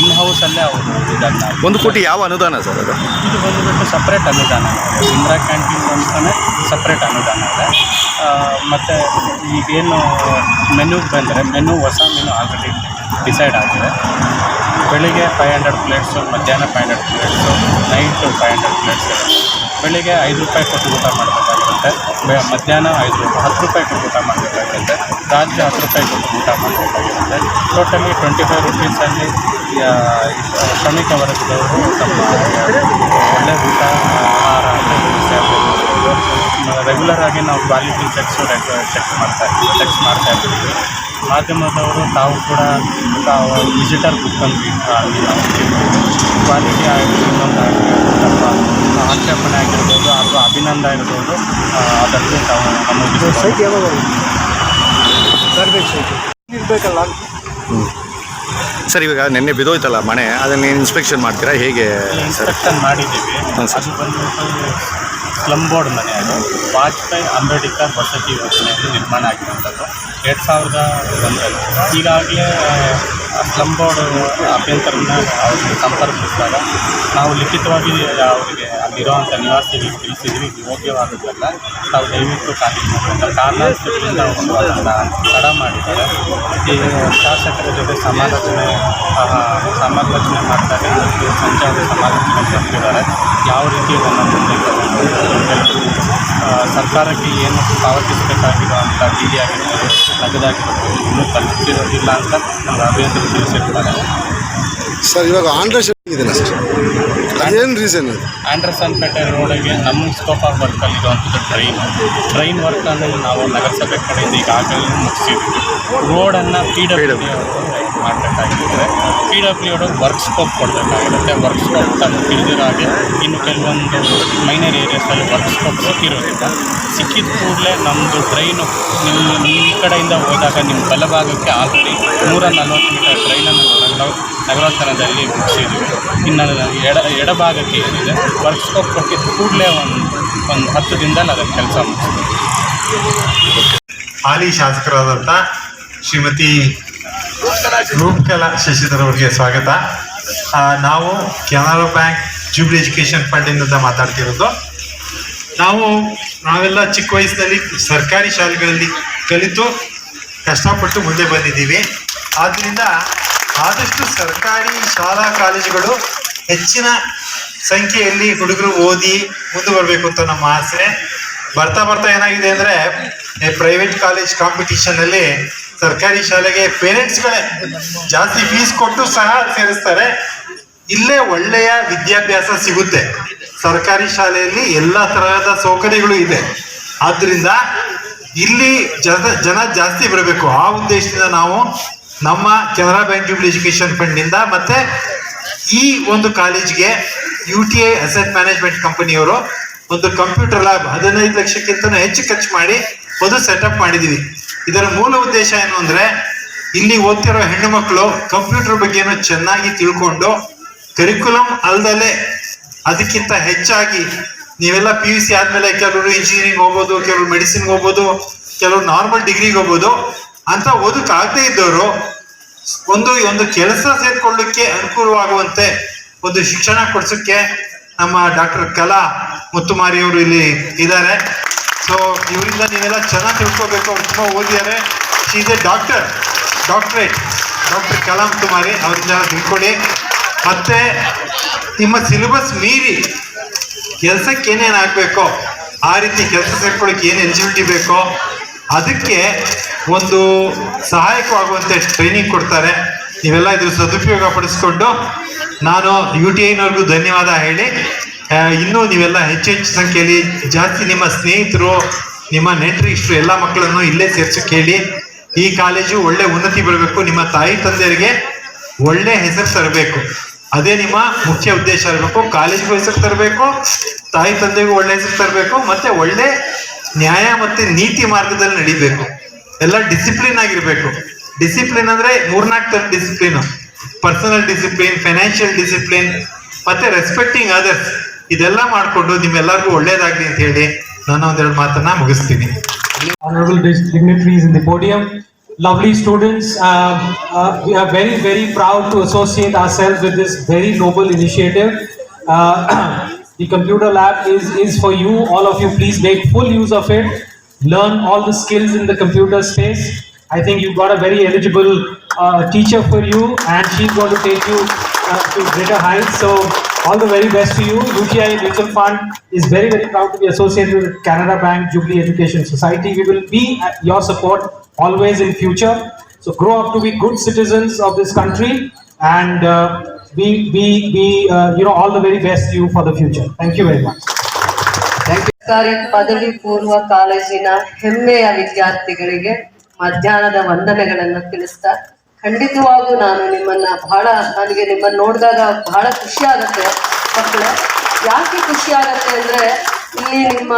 ಇನ್ ಹೌಸಲ್ಲೇ ಅವರು ಇದನ್ನು ಒಂದು ಕೋಟಿ ಯಾವ ಅನುದಾನ ಸರ್ ಅದು? ಇದು ಬಂದುಬಿಟ್ಟು ಸಪ್ರೇಟ್ ಅನುದಾನ. ಇದೆ ಇಂದಿರಾ ಕ್ಯಾಂಟೀನ್ ಅಂತಲೇ ಸಪ್ರೇಟ್ ಅನುದಾನ ಇದೆ. ಮತ್ತು ಈಗೇನು ಮೆನು ಬಂದರೆ ಮೆನು ಹೊಸ ಮೆನು ಆಲ್ರೆಡಿ ಡಿಸೈಡ್ ಆಗಿದೆ ಬೆಳಿಗ್ಗೆ ಫೈವ್ ಹಂಡ್ರೆಡ್ ಪ್ಲೇಟ್ಸು ಮಧ್ಯಾಹ್ನ five hundred plates night five hundred plates ಬೆಳಿಗ್ಗೆ ಐದು ರೂಪಾಯಿ ಕೊಟ್ಟು ಊಟ ಮಾಡಬೇಕಾಗಿರುತ್ತೆ ಮಧ್ಯಾಹ್ನ ಐದು ರೂಪಾಯಿ ಹತ್ತು ರೂಪಾಯಿ ಕೊಟ್ಟು ಊಟ ಮಾಡಬೇಕಾಗಿರುತ್ತೆ ರಾತ್ರಿ ಹತ್ತು ರೂಪಾಯಿ ಕೊಟ್ಟು ಊಟ ಮಾಡಬೇಕಾಗಿರುತ್ತೆ ಟೋಟಲಿ ಟ್ವೆಂಟಿ ಫೈವ್ ರುಪೀಸಲ್ಲಿ ಶ್ರಮಿಕ ವರ್ಗದವರು ತಮ್ಮ ಒಳ್ಳೆ ಊಟ, ಆಹಾರ ರೆಗ್ಯುಲರ್ ಆಗಿ ನಾವು ಕ್ವಾಲಿಟಿ ಚೆಕ್ಸು ಚೆಕ್ ಮಾಡ್ತಾ ಇರ್ತೀವಿ ಚೆಕ್ಸ್ ಮಾಡ್ತಾ ಇರ್ತೀವಿ. ಮಾಧ್ಯಮದವರು ತಾವು ಕೂಡ ತಾವು ವಿಸಿಟರ್ ಬುಕ್ ಅಲ್ಲಿ ಕ್ವಾಲಿಟಿ ಆಗಿರ್ಬೋದು ಇನ್ನೊಂದು ಆಗಿರ್ಬೋದು ಅಥವಾ ಆಕ್ಷೇಪಣೆ ಆಗಿರ್ಬೋದು ಅಥವಾ ಅಭಿನಂದ ಇರ್ಬೋದು ಆ, ಅದರಲ್ಲಿ ತಾವು ಯಾವಾಗ ಇರಬೇಕಲ್ಲ. ಸರ್ ಇವಾಗ ನಿನ್ನೆ ಬಿದ್ದೋಯ್ತಲ್ಲ ಮನೆ ಅದನ್ನ ಇನ್ಸ್ಪೆಕ್ಷನ್ ಮಾಡ್ತೀರಾ? ಹೇಗೆ ಸರ್? ಇನ್ಸ್ಪೆಕ್ಷನ್ ಮಾಡಿದ್ದೀವಿ. ಹಾಂ ಸರ್. ಅದು ಬಂದ್ಬಿಟ್ಟು ಸ್ಲಮ್ ಬೋರ್ಡ್ ಮನೆ ಅದು. ವಾಜಪೇಯಿ ಅಂಬೇಡ್ಕರ್ ವಸತಿ ಯೋಜನೆಯಲ್ಲಿ ನಿರ್ಮಾಣ ಆಗಿರುವಂಥದ್ದು. ಎರಡು ಸಾವಿರದ ಒಂದರಲ್ಲಿ ಈಗಾಗಲೇ ಸ್ಲಮ್ ಬೋರ್ಡ್ ಅಭ್ಯಂತರನ ಅವ್ರಿಗೆ ಸಂಪರ್ಕಿಸಿದಾಗ ನಾವು ಲಿಖಿತವಾಗಿ ಅವರಿಗೆ ಅಲ್ಲಿರುವಂಥ ನಿವಾಸಿಗಳಿಗೆ ತಿಳಿಸಿದ್ವಿ ಇದು ಯೋಗ್ಯವಾದದ್ದಲ್ಲ ತಾವು ದಯವಿಟ್ಟು ಕಾರಣ ತಡ ಮಾಡಿದ್ದಾರೆ. ಈ ಶಾಸಕರ ಜೊತೆ ಸಮಾಲೋಚನೆ ಸಮಾಲೋಚನೆ ಮಾಡ್ತಾರೆ. ಅವರು ಸಮಾಲೋಚನೆ ಕೊಟ್ಟಿದ್ದಾರೆ ಯಾವ ರೀತಿ ಸರ್ಕಾರಕ್ಕೆ ಏನು ಪಾವತಿಸಬೇಕಾಗಿರುವಂಥ ಅಂತ ಡಿ ಆಗಿರ್ಬೋದು ನಗದಾಗಿರ್ಬೋದು ಇನ್ನೂ ತಲುಪಿರೋದಿಲ್ಲ ಅಂತ ನಮ್ಮ ಅಭಿಯಂತರು ತಿಳಿಸಿರ್ತಾರೆ. ಸರ್, ಇವಾಗ ಆಂಧ್ರ ಇದೆಯಲ್ಲ ಸರ್? ಅದೇನು ರೀಸನ್ ಅದು? ಆಂಡ್ರಸನ್ ಪೇಟೆ ರೋಡಿಗೆ ನಮ್ಮ ಸ್ಕೋಪ್ ಆಫ್ ವರ್ಕಲ್ಲಿ ಇರುವಂಥದ್ದು ಟ್ರೈನ್ ಟ್ರೈನ್ ವರ್ಕನ್ನು ನಾವು ನಗರಸಭೆ ಕಡೆಯಿಂದ ಈಗಾಗಲೇ ಮುಗಿಸಿದ್ವಿ. ರೋಡನ್ನು ಪಿ ಡಬ್ಲ್ಯೂ ಡಿ ಮಾಡಬೇಕಾಗಿದ್ದರೆ ಪಿ ಡಬ್ಲ್ಯೂ ಅವರು ವರ್ಕ್ ಸ್ಕೋಪ್ ಕೊಡಬೇಕಾಗಿರುತ್ತೆ. ವರ್ಕ್ ಸ್ಕೋಪ್ ತಿಳಿದಿರೋ ಹಾಗೆ ಇನ್ನು ಕೆಲವೊಂದು ಮೈನರ್ ಏರಿಯಾಸಲ್ಲಿ ವರ್ಕ್ ಸ್ಕೋಪ್ ಸಿಕ್ಕಿರೋದಿಲ್ಲ ಸಿಕ್ಕಿದ ಕೂಡಲೇ ನಮ್ಮದು ಟ್ರೈನು ನಿಮ್ಮ ಈ ಕಡೆಯಿಂದ ಹೋದಾಗ ನಿಮ್ಮ ಬಲಭಾಗಕ್ಕೆ ಆಲ್ರೆಡಿ ನೂರ ನಲ್ವತ್ತು ಮೀಟರ್ ಟ್ರೈನನ್ನು ನಾವು ನಗರೋತ್ತರದಲ್ಲಿ ಮುಗಿಸಿದ್ವಿ ಇನ್ನು ಎಡ, ಎಡಭಾಗಕ್ಕೆ ಏನಿದೆ ವರ್ಕ್ ಸ್ಕೋಪ್ ಕೊಟ್ಟಿದ್ದ ಕೂಡಲೇ ಒಂದು ಒಂದು ಹತ್ತು ದಿನದಲ್ಲಿ ಅದರ ಕೆಲಸ ಮುಗಿಸ್ತೀವಿ. ಹಾಲಿ ಶಾಸಕರಾದಂಥ ಶ್ರೀಮತಿ ರೂಪಕಲಾ ಅವರಿಗೆ ಸ್ವಾಗತ. ನಾವು ಕೆನರಾ ಬ್ಯಾಂಕ್ ಜೂಬ್ಲಿ ಎಜುಕೇಷನ್ ಫಂಡಿನಿಂದ ಮಾತಾಡ್ತಿರೋದು. ನಾವು, ನಾವೆಲ್ಲ ಚಿಕ್ಕ ವಯಸ್ಸಿನಲ್ಲಿ ಸರ್ಕಾರಿ ಶಾಲೆಗಳಲ್ಲಿ ಕಲಿತು ಕಷ್ಟಪಟ್ಟು ಮುಂದೆ ಬಂದಿದ್ದೀವಿ. ಆದ್ದರಿಂದ ಆದಷ್ಟು ಸರ್ಕಾರಿ ಶಾಲಾ ಕಾಲೇಜುಗಳು ಹೆಚ್ಚಿನ ಸಂಖ್ಯೆಯಲ್ಲಿ ಹುಡುಗರು ಓದಿ ಮುಂದೆ ಬರಬೇಕು ಅಂತ ನಮ್ಮ ಆಸೆ. ಬರ್ತಾ ಬರ್ತಾ ಏನಾಗಿದೆ ಅಂದರೆ ಪ್ರೈವೇಟ್ ಕಾಲೇಜ್ ಕಾಂಪಿಟಿಷನಲ್ಲಿ ಸರ್ಕಾರಿ ಶಾಲೆಗೆ ಪೇರೆಂಟ್ಸ್ಗಳೇ ಜಾಸ್ತಿ ಫೀಸ್ ಕೊಟ್ಟು ಸಹ ಸೇರಿಸ್ತಾರೆ. ಇಲ್ಲೇ ಒಳ್ಳೆಯ ವಿದ್ಯಾಭ್ಯಾಸ ಸಿಗುತ್ತೆ. ಸರ್ಕಾರಿ ಶಾಲೆಯಲ್ಲಿ ಎಲ್ಲ ತರಹದ ಸೌಕರ್ಯಗಳು ಇದೆ. ಆದ್ರಿಂದ ಇಲ್ಲಿ ಜನ ಜನ ಜಾಸ್ತಿ ಬರಬೇಕು. ಆ ಉದ್ದೇಶದಿಂದ ನಾವು ನಮ್ಮ ಕೆನರಾ ಬ್ಯಾಂಕ್ ಜೂಬ್ಲಿ ಎಜುಕೇಶನ್ ಫಂಡ್ನಿಂದ ಮತ್ತೆ ಈ ಒಂದು ಕಾಲೇಜ್ಗೆ U T I asset management ಕಂಪನಿಯವರು ಒಂದು ಕಂಪ್ಯೂಟರ್ ಲ್ಯಾಬ್ ಹದಿನೈದು ಲಕ್ಷಕ್ಕಿಂತ ಹೆಚ್ಚು ಖರ್ಚು ಮಾಡಿ ಒಂದು ಸೆಟಪ್ ಮಾಡಿದೀವಿ. ಇದರ ಮೂಲ ಉದ್ದೇಶ ಏನು ಅಂದ್ರೆ, ಇಲ್ಲಿ ಓದ್ತಿರೋ ಹೆಣ್ಣು ಮಕ್ಕಳು ಕಂಪ್ಯೂಟರ್ ಬಗ್ಗೆನೂ ಚೆನ್ನಾಗಿ ತಿಳ್ಕೊಂಡು ಕರಿಕ್ಯುಲಮ್ ಅಲ್ದಲೆ ಅದಕ್ಕಿಂತ ಹೆಚ್ಚಾಗಿ ನೀವೆಲ್ಲ ಪಿ ಯು ಸಿ ಆದ್ಮೇಲೆ ಕೆಲವರು ಇಂಜಿನಿಯರಿಂಗ್ ಹೋಗ್ಬೋದು, ಕೆಲವರು ಮೆಡಿಸಿನ್ ಹೋಗ್ಬೋದು, ಕೆಲವರು ನಾರ್ಮಲ್ ಡಿಗ್ರಿಗೆ ಹೋಗ್ಬೋದು, ಅಂತ ಓದಕ್ ಆಗದೆ ಇದ್ದವರು ಒಂದು ಒಂದು ಕೆಲಸ ಸೇರ್ಕೊಳ್ಳಿಕ್ಕೆ ಅನುಕೂಲವಾಗುವಂತೆ ಒಂದು ಶಿಕ್ಷಣ ಕೊಡ್ಸಕ್ಕೆ ನಮ್ಮ ಡಾಕ್ಟರ್ ಕಲಾ ಮುತ್ತುಮಾರಿಯವರು ಇಲ್ಲಿ ಇದ್ದಾರೆ. ಸೊ ಇವರಿಂದ ನೀವೆಲ್ಲ ಚೆನ್ನಾಗಿ ತಿಳ್ಕೊಬೇಕು ಅವ್ರು ತುಂಬ ಓದಿದ್ದಾರೆ. A doctor doctorate doctor Kalam Kumari ಅವರಿಂದ ತಿಳ್ಕೊಳ್ಳಿ. ಮತ್ತೆ, ನಿಮ್ಮ ಸಿಲೆಬಸ್ ಮೀರಿ ಕೆಲಸಕ್ಕೆ ಏನೇನು ಆಗಬೇಕೋ, ಆ ರೀತಿ ಕೆಲಸ ಸೇರ್ಕೊಳ್ಳೋಕ್ಕೆ ಏನು ಎಲಿಜಿಬಿಲಿಟಿ ಬೇಕೋ, ಅದಕ್ಕೆ ಒಂದು ಸಹಾಯಕವಾಗುವಂತೆ ಟ್ರೈನಿಂಗ್ ಕೊಡ್ತಾರೆ. ನೀವೆಲ್ಲ ಇದ್ರ ಸದುಪಯೋಗ ಪಡಿಸ್ಕೊಂಡು ನಾನು ಯು ಟಿ ಐನವ್ರಿಗೂ ಧನ್ಯವಾದ ಹೇಳಿ. ಇನ್ನೂ ನೀವೆಲ್ಲ ಹೆಚ್ಚು ಹೆಚ್ಚು ಸಂಖ್ಯೆಯಲ್ಲಿ ಜಾಸ್ತಿ ನಿಮ್ಮ ಸ್ನೇಹಿತರು, ನಿಮ್ಮ ನೆಂಟರಿಷ್ಟರು, ಎಲ್ಲ ಮಕ್ಕಳನ್ನು ಇಲ್ಲೇ ಸೇರ್ಸಕ್ಕೆ ಹೇಳಿ, ಈ ಕಾಲೇಜು ಒಳ್ಳೆ ಉನ್ನತಿ ಬರಬೇಕು. ನಿಮ್ಮ ತಾಯಿ ತಂದೆಯರಿಗೆ ಒಳ್ಳೆ ಹೆಸರು ತರಬೇಕು. ಅದೇ ನಿಮ್ಮ ಮುಖ್ಯ ಉದ್ದೇಶ ಇರಬೇಕು. ಕಾಲೇಜ್ಗೂ ಹೆಸರು ತರಬೇಕು, ತಾಯಿ ತಂದೆಗೂ ಒಳ್ಳೆ ಹೆಸರು ತರಬೇಕು, ಮತ್ತೆ ಒಳ್ಳೆ ನ್ಯಾಯ ಮತ್ತೆ ನೀತಿ ಮಾರ್ಗದಲ್ಲಿ ನಡಿಬೇಕು. ಎಲ್ಲ ಡಿಸಿಪ್ಲಿನ್ ಆಗಿರ್ಬೇಕು. ಡಿಸಿಪ್ಲಿನ್ ಅಂದ್ರೆ ಮೂರ್ನಾಲ್ಕು ತರ discipline personal discipline financial discipline ಮತ್ತೆ ರೆಸ್ಪೆಕ್ಟಿಂಗ್ ಅದರ್ಸ್ ಇದೆಲ್ಲ ಮಾಡಿಕೊಂಡು ನಿಮ್ಮೆಲ್ಲರಿಗೂ ಒಳ್ಳೇದಾಗ್ಲಿ ಅಂತ ಹೇಳಿ ನಾನು ಒಂದೆರಡು ಮಾತನ್ನ ಮುಗಿಸ್ತೀನಿ honorable dis- dignitaries in the podium, lovely students. Um, uh, we are very, very proud to associate ourselves with this very noble initiative. Uh, *clears throat* the computer lab is, is for you. All of you, please make full use of it. Learn all the skills in the computer space. I think you've got a very eligible uh, teacher for you, and she's going to take you uh, to greater heights. So, all the very best to you. UTI Mutual Fund is very, very proud to be associated with Canada Bank Jubilee Education Society. We will be at your support always in future. So, grow up to be good citizens of this country, and uh, we, we, we, uh, you know, all the very best to you for the future. Thank you very much. ಸರ್ಕಾರಿ ಪದವಿ ಪೂರ್ವ ಕಾಲೇಜಿನ ಹೆಮ್ಮೆಯ ವಿದ್ಯಾರ್ಥಿಗಳಿಗೆ ಮಧ್ಯಾಹ್ನದ ವಂದನೆಗಳನ್ನ ತಿಳಿಸ್ತಾ ಖಂಡಿತವಾಗೂ ನಾನು ನಿಮ್ಮನ್ನ ಬಹಳ, ನನಗೆ ನಿಮ್ಮನ್ನ ನೋಡಿದಾಗ ಬಹಳ ಖುಷಿ ಆಗುತ್ತೆ. ಮಕ್ಕಳು, ಯಾಕೆ ಖುಷಿ ಆಗತ್ತೆ ಅಂದ್ರೆ ಇಲ್ಲಿ ನಿಮ್ಮ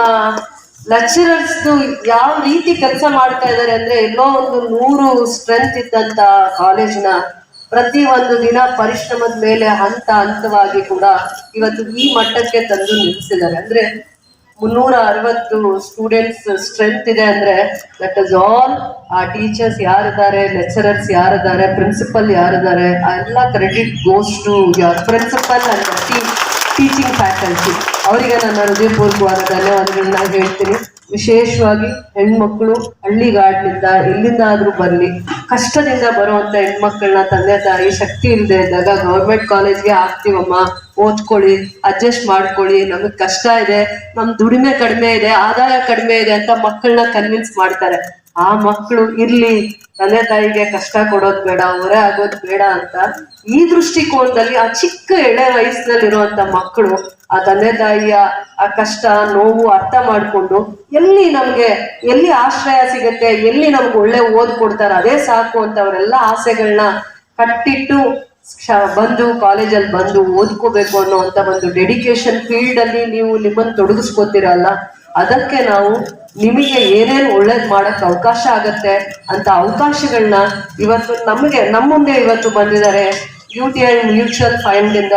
ಲೆಕ್ಚರರ್ಸ್ದು ಯಾವ ರೀತಿ ಕೆಲಸ ಮಾಡ್ತಾ ಇದ್ದಾರೆ ಅಂದ್ರೆ ಎಲ್ಲೋ ಒಂದು ನೂರು ಸ್ಟ್ರೆಂತ್ ಇದ್ದಂತ ಕಾಲೇಜಿನ ಪ್ರತಿ ಒಂದು ದಿನ ಪರಿಶ್ರಮದ ಮೇಲೆ ಹಂತ ಹಂತವಾಗಿ ಕೂಡ ಇವತ್ತು ಈ ಮಟ್ಟಕ್ಕೆ ತಂದು ನಿಲ್ಲಿಸಿದ್ದಾರೆ. ಅಂದ್ರೆ ಮುನ್ನೂರ ಅರವತ್ತು ಸ್ಟೂಡೆಂಟ್ಸ್ ಸ್ಟ್ರೆಂತ್ ಇದೆ ಅಂದ್ರೆ ದಟ್ ಇಸ್ ಆಲ್ ಆ ಟೀಚರ್ಸ್ ಯಾರಿದ್ದಾರೆ ಲೆಕ್ಚರರ್ಸ್ ಯಾರಿದ್ದಾರೆ ಪ್ರಿನ್ಸಿಪಲ್ ಯಾರಿದ್ದಾರೆ ಆ ಎಲ್ಲ credit goes to your principal and teaching faculty ಅವರಿಗೆ ನನ್ನ ಹೃದಯಪೂರ್ವಕವಾದ ಧನ್ಯವಾದಗಳನ್ನ ಹೇಳ್ತೀನಿ. ವಿಶೇಷವಾಗಿ ಹೆಣ್ಮಕ್ಳು ಹಳ್ಳಿಗಾಡ್ಲಿಂದ ಎಲ್ಲಿಂದ ಆದ್ರೂ ಬರ್ಲಿ ಕಷ್ಟದಿಂದ ಬರುವಂತ ಹೆಣ್ಮಕ್ಳನ್ನ ತಂದೆ ತಾಯಿ ಶಕ್ತಿ ಇಲ್ಲದೆ ಇದ್ದಾಗ ಗೌರ್ಮೆಂಟ್ ಕಾಲೇಜ್ಗೆ ಹಾಕ್ತೀವಮ್ಮ. ಓದ್ಕೊಳ್ಳಿ ಅಡ್ಜಸ್ಟ್ ಮಾಡ್ಕೊಳ್ಳಿ. ನಮಗ್ ಕಷ್ಟ ಇದೆ. ನಮ್ ದುಡಿಮೆ ಕಡಿಮೆ ಇದೆ, ಆದಾಯ ಕಡಿಮೆ ಇದೆ ಅಂತ ಮಕ್ಕಳನ್ನ ಕನ್ವಿನ್ಸ್ ಮಾಡ್ತಾರೆ. ಆ ಮಕ್ಕಳು ಇರ್ಲಿ. ತಂದೆ ತಾಯಿಗೆ ಕಷ್ಟ ಕೊಡೋದ್ ಬೇಡ, ಹೊರೆ ಆಗೋದ್ ಬೇಡ ಅಂತ ಈ ದೃಷ್ಟಿಕೋನದಲ್ಲಿ ಆ ಚಿಕ್ಕ ಎಳೆ ವಯಸ್ಸಿನಲ್ಲಿರುವಂತ ಮಕ್ಕಳು ಆ ತಂದೆ ತಾಯಿಯ ಆ ಕಷ್ಟ, ನೋವು ಅರ್ಥ ಮಾಡಿಕೊಂಡು ಎಲ್ಲಿ ನಮ್ಗೆ, ಎಲ್ಲಿ ಆಶ್ರಯ ಸಿಗತ್ತೆ, ಎಲ್ಲಿ ನಮ್ಗೆ ಒಳ್ಳೆ ಓದ್ ಕೊಡ್ತಾರ, ಅದೇ ಸಾಕು ಅಂತ ಅವರೆಲ್ಲ ಆಸೆಗಳನ್ನ ಕಟ್ಟಿಟ್ಟು ಬಂದು ಕಾಲೇಜಲ್ಲಿ ಬಂದು ಓದ್ಕೋಬೇಕು ಅನ್ನೋಂಥ ಒಂದು ಡೆಡಿಕೇಶನ್ ಫೀಲ್ಡ್ ಅಲ್ಲಿ ನೀವು ನಿಮ್ಮನ್ನು ತೊಡಗಿಸ್ಕೋತೀರಲ್ಲ ಅದಕ್ಕೆ ನಾವು ನಿಮಗೆ ಏನೇನು ಒಳ್ಳೇದು ಮಾಡಕ್ಕೆ ಅವಕಾಶ ಆಗತ್ತೆ ಅಂತ ಅವಕಾಶಗಳನ್ನ ಇವತ್ತು ನಮಗೆ ನಮ್ಮ ಮುಂದೆ ಇವತ್ತು ಬಂದಿದ್ದಾರೆ. U T I mutual fund ಇಂದ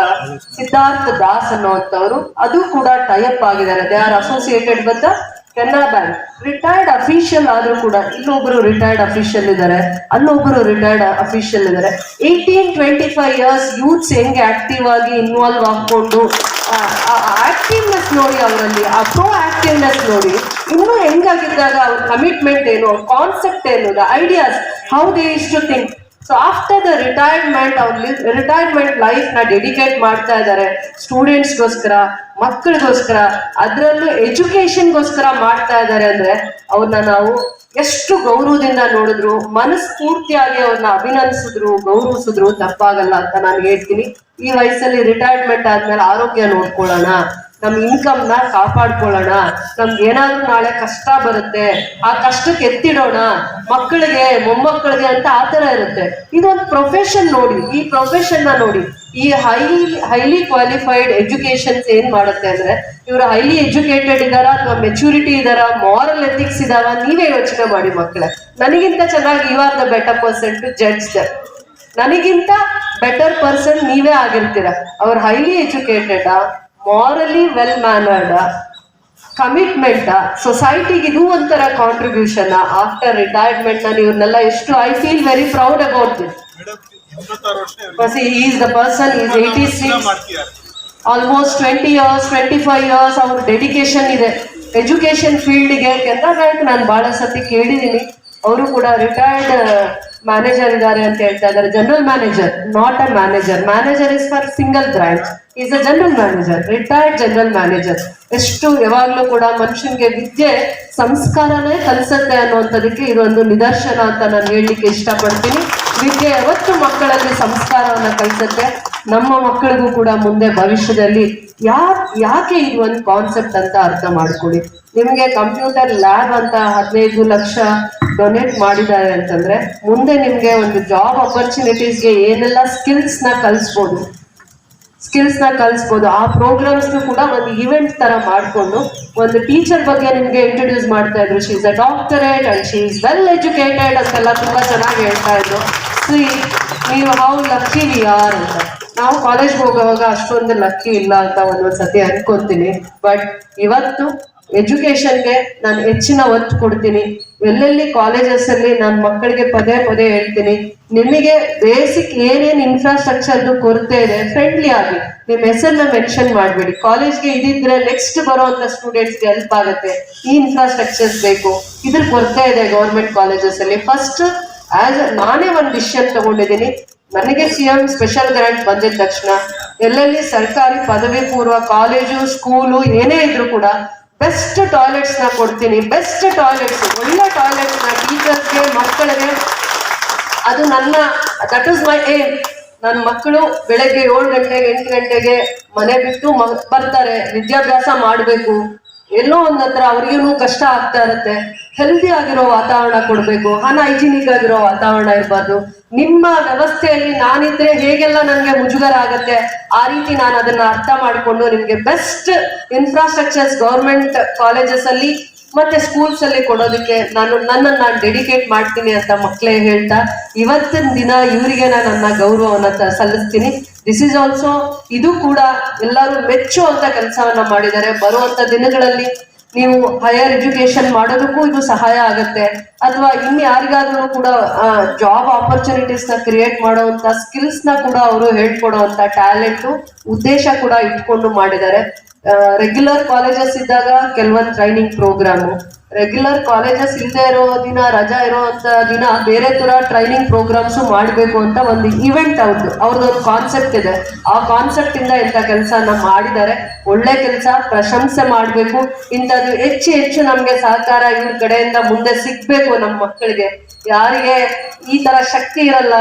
ಸಿದ್ಧಾರ್ಥ ದಾಸ್ ಅನ್ನುವಂಥವ್ರು, ಅದು ಕೂಡ ಟೈಅಪ್ ಆಗಿದ್ದಾರೆ. They are associated with Canara bank retired official ಆದ್ರೂ ಕೂಡ ಇನ್ನೊಬ್ಬರು ರಿಟೈರ್ಡ್ ಅಫಿಷಿಯಲ್ ಇದ್ದಾರೆ. ಅಲ್ಲೊಬ್ರು ರಿಟೈರ್ಡ್ ಅಫಿಷಿಯಲ್ ಇದ್ದಾರೆ. Eighteen twenty five years youths ಹೆಂಗೆ ಆಕ್ಟಿವ್ ಆಗಿ ಇನ್ವಾಲ್ವ್ ಆಗ್ಕೊಂಡು ಆಕ್ಟಿವ್ನೆಸ್ ನೋಡಿ ಅವರಲ್ಲಿ, ಆ ಪ್ರೋ ಆಕ್ಟಿವ್ನೆಸ್ ನೋಡಿ ಇನ್ನೂ ಹೆಂಗಾಗಿದ್ದಾಗ ಅವ್ರ ಕಮಿಟ್ಮೆಂಟ್ ಏನು ಕಾನ್ಸೆಪ್ಟ್ ಏನು ideas how they is to think so after the retirement ಅವ್ರ ರಿಟೈರ್ಮೆಂಟ್ ಲೈಫ್ನ ಡೆಡಿಕೇಟ್ ಮಾಡ್ತಾ ಇದ್ದಾರೆ ಸ್ಟೂಡೆಂಟ್ಸ್ಗೋಸ್ಕರ ಮಕ್ಕಳಿಗೋಸ್ಕರ, ಅದರಲ್ಲೂ ಎಜುಕೇಶನ್ಗೋಸ್ಕರ ಮಾಡ್ತಾ ಇದ್ದಾರೆ ಅಂದ್ರೆ ಅವ್ರನ್ನ ನಾವು ಎಷ್ಟು ಗೌರವದಿಂದ ನೋಡಿದ್ರು, ಮನಸ್ಫೂರ್ತಿಯಾಗಿ ಅವ್ರನ್ನ ಅಭಿನಂದಿಸಿದ್ರು, ಗೌರವಿಸಿದ್ರು, ತಪ್ಪಾಗಲ್ಲ ಅಂತ ನಾನು ಹೇಳ್ತೀನಿ. ಈ ವಯಸ್ಸಲ್ಲಿ ರಿಟೈರ್ಮೆಂಟ್ ಆದ್ಮೇಲೆ ಆರೋಗ್ಯ ನೋಡ್ಕೊಳ್ಳೋಣ. ನಮ್ ಇನ್ಕಮ್ನ ಕಾಪಾಡ್ಕೊಳ್ಳೋಣ. ನಮ್ಗೆ ಏನಾದ್ರೂ ನಾಳೆ ಕಷ್ಟ ಬರುತ್ತೆ. ಆ ಕಷ್ಟಕ್ಕೆ ಎತ್ತಿಡೋಣ. ಮಕ್ಕಳಿಗೆ, ಮೊಮ್ಮಕ್ಕಳಿಗೆ ಅಂತ ಆತರ ಇರುತ್ತೆ. ಇದೊಂದು ಪ್ರೊಫೆಷನ್ ನೋಡಿ. ಈ ಪ್ರೊಫೆಷನ್ನ ನೋಡಿ. ಈ ಹೈಲಿ ಹೈಲಿ ಕ್ವಾಲಿಫೈಡ್ ಎಜುಕೇಶನ್ಸ್ ಏನ್ ಮಾಡುತ್ತೆ ಅಂದ್ರೆ, ಇವರು ಹೈಲಿ ಎಜುಕೇಟೆಡ್ ಇದಾರ ಅಥವಾ ಮೆಚುರಿಟಿ ಇದಾರ ಮಾರಲ್ ಎಥಿಕ್ಸ್ ಇದಾವ, ನೀವೇ ಯೋಚನೆ ಮಾಡಿ ಮಕ್ಕಳೇ. ನನಗಿಂತ ಚೆನ್ನಾಗಿ you are the better person to judge the ನನಗಿಂತ ಬೆಟರ್ ಪರ್ಸನ್ ನೀವೇ ಆಗಿರ್ತೀರ. ಅವ್ರು highly educated morally well mannered commitment ಸೊಸೈಟಿಗೆ ಇದು ಒಂಥರ ಕಾಂಟ್ರಿಬ್ಯೂಷನ್ ಆಫ್ಟರ್ ರಿಟೈರ್ಮೆಂಟ್ ನಾನು ಇವ್ರನ್ನೆಲ್ಲ ಎಷ್ಟು I feel very proud about this is the person is eighty six almost twenty years twenty five years ಅವ್ರ ಡೆಡಿಕೇಶನ್ ಇದೆ. ಎಜುಕೇಶನ್ ಫೀಲ್ಡ್ಗೆ ಬ್ಯಾಂಕ್ ನಾನು ಭಾಳ ಸತಿ ಕೇಳಿದ್ದೀನಿ. ಅವರು ಕೂಡ ರಿಟೈರ್ಡ್ ಮ್ಯಾನೇಜರ್ ಇದ್ದಾರೆ ಅಂತ ಹೇಳ್ತಾ ಇದ್ದಾರೆ. General manager not a manager manager is for single branch is a general manager retired general manager ಎಷ್ಟು ಯಾವಾಗಲೂ ಕೂಡ ಮನುಷ್ಯನ್ಗೆ ವಿದ್ಯೆ, ಸಂಸ್ಕಾರನೇ ಕಲಿಸತ್ತೆ ಅನ್ನುವಂಥದಕ್ಕೆ ಇದೊಂದು ನಿದರ್ಶನ ಅಂತ ನಾನು ಹೇಳಲಿಕ್ಕೆ ಇಷ್ಟಪಡ್ತೀನಿ. ವಿದ್ಯೆ ಯಾವತ್ತು ಮಕ್ಕಳಲ್ಲಿ ಸಂಸ್ಕಾರವನ್ನು ಕಲಿಸುತ್ತೆ. ನಮ್ಮ ಮಕ್ಕಳಿಗೂ ಕೂಡ ಮುಂದೆ ಭವಿಷ್ಯದಲ್ಲಿ ಯಾ ಯಾಕೆ ಇದು ಒಂದು ಕಾನ್ಸೆಪ್ಟ್ ಅಂತ ಅರ್ಥ ಮಾಡ್ಕೊಳ್ಳಿ ನಿಮಗೆ ಕಂಪ್ಯೂಟರ್ ಲ್ಯಾಬ್ ಅಂತ ಹದಿನೈದು ಲಕ್ಷ ಡೊನೇಟ್ ಮಾಡಿದ್ದಾರೆ ಅಂತಂದ್ರೆ ಮುಂದೆ ನಿಮಗೆ ಒಂದು ಜಾಬ್ ಅಪರ್ಚುನಿಟೀಸ್ಗೆ ಏನೆಲ್ಲ ಸ್ಕಿಲ್ಸ್ನ ಕಲಿಸ್ಬೋದು. ಸ್ಕಿಲ್ಸ್ನ ಕಲಿಸ್ಬೋದು. ಆ ಪ್ರೋಗ್ರಾಮ್ಸ್ ಕೂಡ ಒಂದು ಇವೆಂಟ್ ತರ ಮಾಡಿಕೊಂಡು ಒಂದು ಟೀಚರ್ ಬಗ್ಗೆ ನಿಮಗೆ ಇಂಟ್ರೊಡ್ಯೂಸ್ ಮಾಡ್ತಾ ಇದ್ರು. She is a doctorate and she is well educated ಅಂತೆಲ್ಲ ತುಂಬಾ ಚೆನ್ನಾಗಿ ಹೇಳ್ತಾ ಇದ್ರು. ಸಿ ನೀವು ಹೌ ಲಕ್ಕಿ ವಿ ಆರ್ ಅಂತ. ನಾವು ಕಾಲೇಜ್ಗೆ ಹೋಗುವಾಗ ಅಷ್ಟೊಂದು ಲಕ್ಕಿ ಇಲ್ಲ ಅಂತ ಒಂದೊಂದ್ಸತಿ ಅನ್ಕೊಂತೀನಿ. ಬಟ್ ಇವತ್ತು ಎಜುಕೇಶನ್ಗೆ ನಾನು ಹೆಚ್ಚಿನ ಒತ್ತು ಕೊಡ್ತೀನಿ. ಎಲ್ಲೆಲ್ಲಿ ಕಾಲೇಜಸ್ ಅಲ್ಲಿ ನನ್ನ ಮಕ್ಕಳಿಗೆ ಪದೇ ಪದೇ ಹೇಳ್ತೀನಿ, ನಿಮಗೆ ಬೇಸಿಕ್ ಏನೇನು ಇನ್ಫ್ರಾಸ್ಟ್ರಕ್ಚರ್ದು ಕೊರತೆ ಇದೆ ಫ್ರೆಂಡ್ಲಿ ಆಗಿ. ನಿಮ್ಮ ಹೆಸರನ್ನ ಮೆನ್ಷನ್ ಮಾಡಬೇಡಿ. ಕಾಲೇಜ್ಗೆ ಇದಿದ್ರೆ ನೆಕ್ಸ್ಟ್ ಬರುವಂತ ಸ್ಟೂಡೆಂಟ್ಸ್ಗೆ ಹೆಲ್ಪ್ ಆಗುತ್ತೆ. ಈ ಇನ್ಫ್ರಾಸ್ಟ್ರಕ್ಚರ್ಸ್ ಬೇಕು. ಇದ್ರ ಕೊರತೆ ಇದೆ ಗೌರ್ಮೆಂಟ್ ಕಾಲೇಜಸ್ ಅಲ್ಲಿ. ಫಸ್ಟ್ ಆಸ್ ನಾನೇ ಒಂದು ಡಿಸಿಷನ್ ತಗೊಂಡಿದ್ದೀನಿ. ನನಗೆ ಸಿ ಎಂ ಸ್ಪೆಷಲ್ ಗ್ರಾಂಟ್ ಬಂದಿದ ತಕ್ಷಣ ಎಲ್ಲೆಲ್ಲಿ ಸರ್ಕಾರಿ ಪದವಿ ಪೂರ್ವ ಕಾಲೇಜು ಸ್ಕೂಲು ಏನೇ ಇದ್ರು ಕೂಡ ಬೆಸ್ಟ್ ಟಾಯ್ಲೆಟ್ಸ್ನ ಕೊಡ್ತೀನಿ. ಬೆಸ್ಟ್ ಟಾಯ್ಲೆಟ್ಸ್ ಒಳ್ಳೆ ಟಾಯ್ಲೆಟ್ಸ್ನ ಟೀಚರ್ಸ್ಗೆ ಮಕ್ಕಳಿಗೆ. ಅದು ನನ್ನ ದಟ್ ಇಸ್ ಮೈ ಏಮ್ ನನ್ನ ಮಕ್ಕಳು ಬೆಳಗ್ಗೆ ಏಳು ಗಂಟೆಗೆ, ಎಂಟು ಗಂಟೆಗೆ ಮನೆ ಬಿಟ್ಟು ಬರ್ತಾರೆ. ವಿದ್ಯಾಭ್ಯಾಸ ಮಾಡಬೇಕು. ಎಲ್ಲೋ ಒಂದ್ ಹತ್ರ ಅವ್ರಿಗೂ ಕಷ್ಟ ಆಗ್ತಾ ಇರುತ್ತೆ. ಹೆಲ್ದಿ ಆಗಿರೋ ವಾತಾವರಣ ಕೊಡ್ಬೇಕು. ಅನ್ಹೈಜಿನಿಕ್ ಆಗಿರೋ ವಾತಾವರಣ ಇರಬಾರ್ದು. ನಿಮ್ಮ ವ್ಯವಸ್ಥೆಯಲ್ಲಿ ನಾನಿದ್ರೆ ಹೇಗೆಲ್ಲ ನನಗೆ ಮುಜುಗರ ಆಗತ್ತೆ, ಆ ರೀತಿ ನಾನು ಅದನ್ನ ಅರ್ಥ ಮಾಡಿಕೊಂಡು ನಿಮ್ಗೆ ಬೆಸ್ಟ್ ಇನ್ಫ್ರಾಸ್ಟ್ರಕ್ಚರ್ಸ್ ಗೌರ್ಮೆಂಟ್ ಕಾಲೇಜಸ್ ಅಲ್ಲಿ ಮತ್ತೆ ಸ್ಕೂಲ್ಸ್ ಅಲ್ಲಿ ಕೊಡೋದಕ್ಕೆ ನಾನು, ನನ್ನನ್ನು ನಾನು ಡೆಡಿಕೇಟ್ ಮಾಡ್ತೀನಿ ಅಂತ ಮಕ್ಕಳೇ ಹೇಳ್ತಾ, ಇವತ್ತಿನ ದಿನ ಇವರಿಗೆ ನಾನು ನನ್ನ ಗೌರವವನ್ನು ಸಲ್ಲಿಸ್ತೀನಿ. ದಿಸ್ ಇಸ್ ಆಲ್ಸೋ ಇದು ಕೂಡ ಎಲ್ಲರೂ ಮೆಚ್ಚುವಂತ ಕೆಲಸವನ್ನ ಮಾಡಿದ್ದಾರೆ. ಬರುವಂತ ದಿನಗಳಲ್ಲಿ ನೀವು ಹೈಯರ್ ಎಜುಕೇಶನ್ ಮಾಡೋದಕ್ಕೂ ಇದು ಸಹಾಯ ಆಗುತ್ತೆ. ಅಥವಾ ಇನ್ಯಾರಿಗಾದ್ರೂ ಕೂಡ ಜಾಬ್ ಆಪರ್ಚುನಿಟೀಸ್ನ ಕ್ರಿಯೇಟ್ ಮಾಡುವಂತ ಸ್ಕಿಲ್ಸ್ನ ಕೂಡ ಅವರು ಹೇಳ್ಕೊಡುವಂತ ಟ್ಯಾಲೆಂಟ್ ಉದ್ದೇಶ ಕೂಡ ಇಟ್ಕೊಂಡು ಮಾಡಿದ್ದಾರೆ. ರೆಗ್ಯುಲರ್ ಕಾಲೇಜಸ್ ಇದ್ದಾಗ ಕೆಲವೊಂದು ಟ್ರೈನಿಂಗ್ ಪ್ರೋಗ್ರಾಮು ರೆಗ್ಯುಲರ್ ಕಾಲೇಜಸ್ ಇಲ್ಲದೆ ಇರೋ ದಿನ, ರಜಾ ಇರೋಂಥ ದಿನ ಬೇರೆ ತರ ಟ್ರೈನಿಂಗ್ ಪ್ರೋಗ್ರಾಮ್ಸ್ ಮಾಡಬೇಕು ಅಂತ ಒಂದು ಇವೆಂಟ್ ಅವ್ರದ್ದು ಅವ್ರದ್ದೊಂದು ಕಾನ್ಸೆಪ್ಟ್ ಇದೆ. ಆ ಕಾನ್ಸೆಪ್ಟ್ ಇಂದ ಇಂಥ ಕೆಲಸನ ಮಾಡಿದ್ದಾರೆ. ಒಳ್ಳೆ ಕೆಲಸ, ಪ್ರಶಂಸೆ ಮಾಡಬೇಕು. ಇಂಥದ್ದು ಹೆಚ್ಚು ಹೆಚ್ಚು ನಮಗೆ ಸಹಕಾರ ಇವ್ರ ಕಡೆಯಿಂದ ಮುಂದೆ ಸಿಗ್ಬೇಕು ನಮ್ಮ ಮಕ್ಕಳಿಗೆ. ಯಾರಿಗೆ ಈ ತರ ಶಕ್ತಿ ಇರಲ್ಲ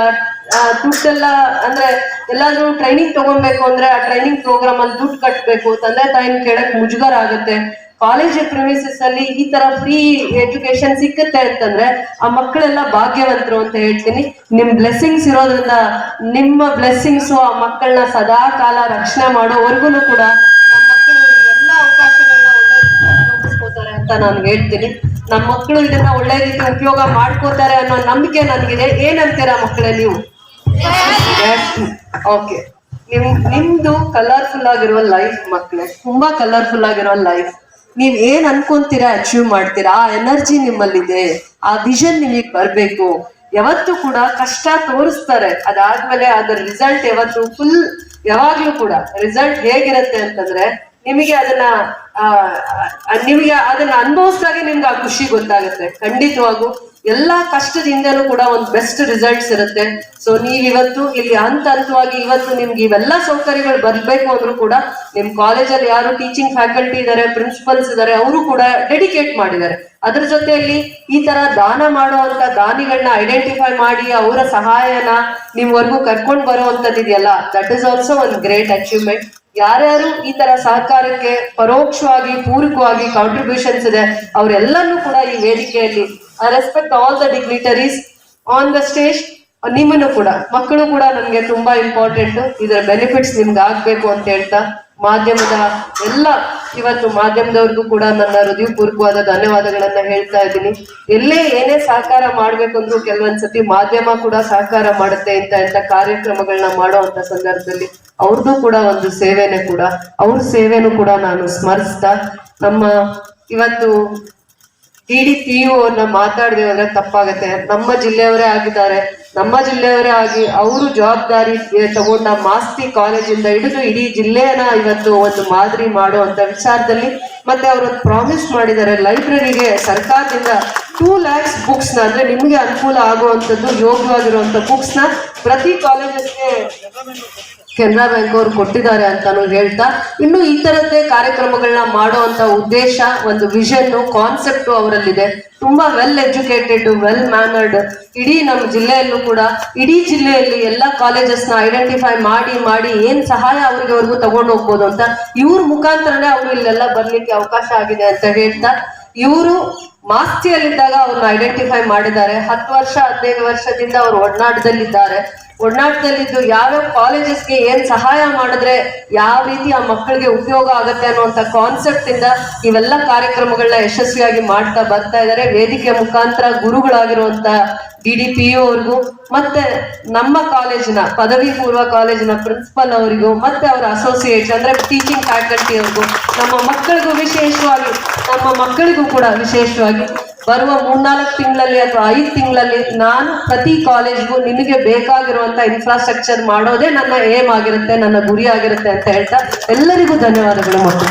ದುಡ್ಡೆಲ್ಲ ಅಂದ್ರೆ ಎಲ್ಲಾದ್ರೂ ಟ್ರೈನಿಂಗ್ ತಗೊಬೇಕು ಅಂದ್ರೆ ಆ ಟ್ರೈನಿಂಗ್ ಪ್ರೋಗ್ರಾಮ್ ಅಲ್ಲಿ ದುಡ್ಡು ಕಟ್ಟಬೇಕು ತಂದೆ ತಾಯಿನ ಕೇಳಕ್ ಮುಜುಗರ ಆಗುತ್ತೆ. ಕಾಲೇಜ್ ಪ್ರಿಮಿಸಸ್ ಅಲ್ಲಿ ಈ ತರ ಫ್ರೀ ಎಜುಕೇಶನ್ ಸಿಕ್ಕತ್ತೆ ಅಂತಂದ್ರೆ ಆ ಮಕ್ಕಳೆಲ್ಲ ಭಾಗ್ಯವಂತರು ಅಂತ ಹೇಳ್ತೀನಿ. ನಿಮ್ ಬ್ಲೆಸ್ಸಿಂಗ್ಸ್ ಇರೋದ್ರಿಂದ ನಿಮ್ಮ ಬ್ಲೆಸ್ಸಿಂಗ್ಸ್ ಆ ಮಕ್ಕಳನ್ನ ಸದಾ ಕಾಲ ರಕ್ಷಣೆ ಮಾಡೋವರೆಗೂ ಕೂಡ ನಮ್ಮ ಎಲ್ಲ ಅವಕಾಶಗಳನ್ನ ಅಂತ ನಾನು ಹೇಳ್ತೀನಿ. ನಮ್ಮ ಮಕ್ಕಳು ಇದನ್ನ ಒಳ್ಳೆ ರೀತಿ ಉಪಯೋಗ ಮಾಡ್ಕೋತಾರೆ ಅನ್ನೋ ನಂಬಿಕೆ ನನಗಿದೆ. ಏನಂತೀರಾ ಮಕ್ಕಳೇ ನೀವು? ಓಕೆ ನಿಮ್, ನಿಮ್ದು ಕಲರ್ಫುಲ್ ಆಗಿರೋ ಲೈಫ್ ಮಕ್ಕಳೇ, ತುಂಬಾ ಕಲರ್ಫುಲ್ ಆಗಿರೋ ಲೈಫ್ ನೀವ್ ಏನ್ ಅನ್ಕೊಂತೀರಾ ಅಚೀವ್ ಮಾಡ್ತೀರಾ? ಆ ಎನರ್ಜಿ ನಿಮ್ಮಲ್ಲಿದೆ. ಆ ವಿಷನ್ ನಿಮಗೆ ಬರ್ಬೇಕು. ಯಾವತ್ತು ಕೂಡ ಕಷ್ಟ ತೋರಿಸ್ತಾರೆ. ಅದಾದ್ಮೇಲೆ ಅದರ ರಿಸಲ್ಟ್ ಯಾವತ್ತು ಫುಲ್ ಯಾವಾಗ್ಲೂ ಕೂಡ ರಿಸಲ್ಟ್ ಹೇಗಿರುತ್ತೆ ಅಂತಂದ್ರೆ ನಿಮಗೆ ಅದನ್ನ ನಿಮಗೆ ಅದನ್ನ ಅನುಭವಿಸಿದಾಗೆ ನಿಮ್ಗೆ ಆ ಖುಷಿ ಗೊತ್ತಾಗುತ್ತೆ. ಖಂಡಿತವಾಗೂ ಎಲ್ಲಾ ಕಷ್ಟದಿಂದಲೂ ಕೂಡ ಒಂದು ಬೆಸ್ಟ್ ರಿಸಲ್ಟ್ಸ್ ಇರುತ್ತೆ. ಸೊ ನೀವ್ ಇವತ್ತು ಇಲ್ಲಿ ಹಂತ ಹಂತವಾಗಿ ಇವತ್ತು ನಿಮ್ಗೆ ಇವೆಲ್ಲ ಸೌಕರ್ಯಗಳು ಬರ್ಬೇಕು ಅಂದ್ರು ಕೂಡ ನಿಮ್ ಕಾಲೇಜಲ್ಲಿ ಯಾರು ಟೀಚಿಂಗ್ ಫ್ಯಾಕಲ್ಟಿ ಇದಾರೆ ಪ್ರಿನ್ಸಿಪಲ್ಸ್ ಇದಾರೆ, ಅವರು ಕೂಡ ಡೆಡಿಕೇಟ್ ಮಾಡಿದ್ದಾರೆ. ಅದ್ರ ಜೊತೆಯಲ್ಲಿ ಈ ತರ ದಾನ ಮಾಡುವಂತ ದಾನಿಗಳನ್ನ ಐಡೆಂಟಿಫೈ ಮಾಡಿ, ಅವರ ಸಹಾಯನ ನಿಮ್ವರೆಗೂ ಕರ್ಕೊಂಡ್ ಬರುವಂತದ್ದಿದೆಯಲ್ಲ ದಟ್ ಇಸ್ ಆಲ್ಸೋ ಒಂದು ಗ್ರೇಟ್ ಅಚೀವ್ಮೆಂಟ್ ಯಾರ್ಯಾರು ಈ ತರ ಸಹಕಾರಕ್ಕೆ ಪರೋಕ್ಷವಾಗಿ, ಪೂರಕವಾಗಿ ಕಾಂಟ್ರಿಬ್ಯೂಷನ್ಸ್ ಇದೆ ಅವರೆಲ್ಲರೂ ಕೂಡ ಈ ವೇದಿಕೆಯಲ್ಲಿ respect all the dignitaries on the stage ನಿಮ್ಮನ್ನು ಕೂಡ, ಮಕ್ಕಳು ಕೂಡ ನನಗೆ ತುಂಬಾ ಇಂಪಾರ್ಟೆಂಟ್ ಇದರ ಬೆನಿಫಿಟ್ಸ್ ನಿಮ್ಗೆ ಆಗ್ಬೇಕು ಅಂತ ಹೇಳ್ತಾ, ಮಾಧ್ಯಮದ ಎಲ್ಲ ಇವತ್ತು ಮಾಧ್ಯಮದವ್ರಿಗೂ ಕೂಡ ನನ್ನ ಹೃದಯಪೂರ್ವಕವಾದ ಧನ್ಯವಾದಗಳನ್ನ ಹೇಳ್ತಾ ಇದ್ದೀನಿ. ಎಲ್ಲೇ ಏನೇ ಸಹಕಾರ ಮಾಡ್ಬೇಕಂದ್ರೂ ಕೆಲವೊಂದ್ಸತಿ ಮಾಧ್ಯಮ ಕೂಡ ಸಹಕಾರ ಮಾಡುತ್ತೆ ಇಂತ ಇಂಥ ಕಾರ್ಯಕ್ರಮಗಳನ್ನ ಮಾಡುವಂತ ಸಂದರ್ಭದಲ್ಲಿ ಅವ್ರದ್ದು ಕೂಡ ಒಂದು ಸೇವೆನೇ ಕೂಡ. ಅವ್ರ ಸೇವೆನೂ ಕೂಡ ನಾನು ಸ್ಮರಿಸ್ತಾ ನಮ್ಮ ಇವತ್ತು ಡಿ ಡಿ ಪಿ ಯು ಅವ್ರನ್ನ ಮಾತಾಡಿದೆ ತಪ್ಪಾಗತ್ತೆ. ನಮ್ಮ ಜಿಲ್ಲೆಯವರೇ ಆಗಿದ್ದಾರೆ. ನಮ್ಮ ಜಿಲ್ಲೆಯವರೇ ಆಗಿ ಅವರು ಜವಾಬ್ದಾರಿ ತಗೊಂಡ ಮಾಸ್ತಿ ಕಾಲೇಜಿಂದ ಹಿಡಿದು ಇಡೀ ಜಿಲ್ಲೆಯನ್ನ ಇವತ್ತು ಒಂದು ಮಾದರಿ ಮಾಡುವಂತ ವಿಚಾರದಲ್ಲಿ ಮತ್ತೆ ಅವರು ಪ್ರಾಮಿಸ್ ಮಾಡಿದ್ದಾರೆ. ಲೈಬ್ರರಿಗೆ ಸರ್ಕಾರದಿಂದ ಟೂ ಲ್ಯಾಕ್ಸ್ ಬುಕ್ಸ್ನ ಅಂದ್ರೆ ನಿಮ್ಗೆ ಅನುಕೂಲ ಆಗುವಂತದ್ದು ಯೋಗ್ಯವಾಗಿರುವಂತ ಬುಕ್ಸ್ನ ಪ್ರತಿ ಕಾಲೇಜಸ್ಗೆ ಕೆನರಾ ಬ್ಯಾಂಕ್ ಅವರು ಕೊಟ್ಟಿದ್ದಾರೆ ಅಂತಾನು ಹೇಳ್ತಾ, ಇನ್ನು ಈ ತರದ್ದೇ ಕಾರ್ಯಕ್ರಮಗಳನ್ನ ಅಂತ ಉದ್ದೇಶ, ಒಂದು ವಿಷನ್ ಕಾನ್ಸೆಪ್ಟ್ ಅವರಲ್ಲಿದೆ. ತುಂಬಾ ವೆಲ್ ಎಜುಕೇಟೆಡ್ ವೆಲ್ ಮ್ಯಾನರ್ಡ್ ಇಡೀ ನಮ್ಮ ಜಿಲ್ಲೆಯಲ್ಲೂ ಕೂಡ, ಇಡೀ ಜಿಲ್ಲೆಯಲ್ಲಿ ಎಲ್ಲ ಕಾಲೇಜಸ್ನ ಐಡೆಂಟಿಫೈ ಮಾಡಿ ಮಾಡಿ ಏನ್ ಸಹಾಯ ಅವ್ರಿಗೆ ಅವ್ರಿಗೂ ತಗೊಂಡು ಹೋಗ್ಬೋದು ಅಂತ, ಇವ್ರ ಮುಖಾಂತರನೇ ಅವರು ಇಲ್ಲೆಲ್ಲ ಬರ್ಲಿಕ್ಕೆ ಅವಕಾಶ ಆಗಿದೆ ಅಂತ ಹೇಳ್ತಾ, ಇವರು ಮಾಸ್ತಿಯಲ್ಲಿದ್ದಾಗ ಅವ್ರನ್ನ ಐಡೆಂಟಿಫೈ ಮಾಡಿದ್ದಾರೆ. ಹತ್ತು ವರ್ಷ, ಹದಿನೈದು ವರ್ಷದಿಂದ ಅವರು ಒಡನಾಟದಲ್ಲಿದ್ದಾರೆ. ಒಡನಾಟದಲ್ಲಿದ್ದು ಯಾವ್ಯಾವ ಕಾಲೇಜಸ್ಗೆ ಏನ್ ಸಹಾಯ ಮಾಡಿದ್ರೆ ಯಾವ ರೀತಿ ಆ ಮಕ್ಕಳಿಗೆ ಉಪಯೋಗ ಆಗುತ್ತೆ ಅನ್ನುವಂಥ ಕಾನ್ಸೆಪ್ಟ್ ಇಂದ ಇವೆಲ್ಲ ಕಾರ್ಯಕ್ರಮಗಳನ್ನ ಯಶಸ್ವಿಯಾಗಿ ಮಾಡ್ತಾ ಬರ್ತಾ ಇದ್ದಾರೆ ವೇದಿಕೆ ಮುಖಾಂತರ ಗುರುಗಳಾಗಿರುವಂತ ಡಿ ಡಿ ಪಿ ಅವ್ರಿಗೂ, ಮತ್ತೆ ನಮ್ಮ ಕಾಲೇಜಿನ ಪದವಿ ಪೂರ್ವ ಕಾಲೇಜಿನ ಪ್ರಿನ್ಸಿಪಲ್ ಅವರಿಗೂ, ಮತ್ತೆ ಅವರ ಅಸೋಸಿಯೇಟ್ಸ್ ಅಂದ್ರೆ ಟೀಚಿಂಗ್ ಫ್ಯಾಕಲ್ಟಿ ಅವ್ರಿಗೂ, ನಮ್ಮ ಮಕ್ಕಳಿಗೂ ವಿಶೇಷವಾಗಿ, ನಮ್ಮ ಮಕ್ಕಳಿಗೂ ಕೂಡ ವಿಶೇಷವಾಗಿ ಬರುವ ಮೂರ್ನಾಲ್ಕು ತಿಂಗಳಲ್ಲಿ ಅಥವಾ ಐದು ತಿಂಗಳಲ್ಲಿ ನಾನು ಪ್ರತಿ ಕಾಲೇಜ್ಗೂ ನಿಮಗೆ ಬೇಕಾಗಿರುವಂತ ಇನ್ಫ್ರಾಸ್ಟ್ರಕ್ಚರ್ ಮಾಡೋದೇ ನನ್ನ ಏಮ್ ಆಗಿರುತ್ತೆ ನನ್ನ ಗುರಿ ಆಗಿರುತ್ತೆ ಅಂತ ಹೇಳ್ತಾ ಎಲ್ಲರಿಗೂ ಧನ್ಯವಾದಗಳು ಮತ್ತು.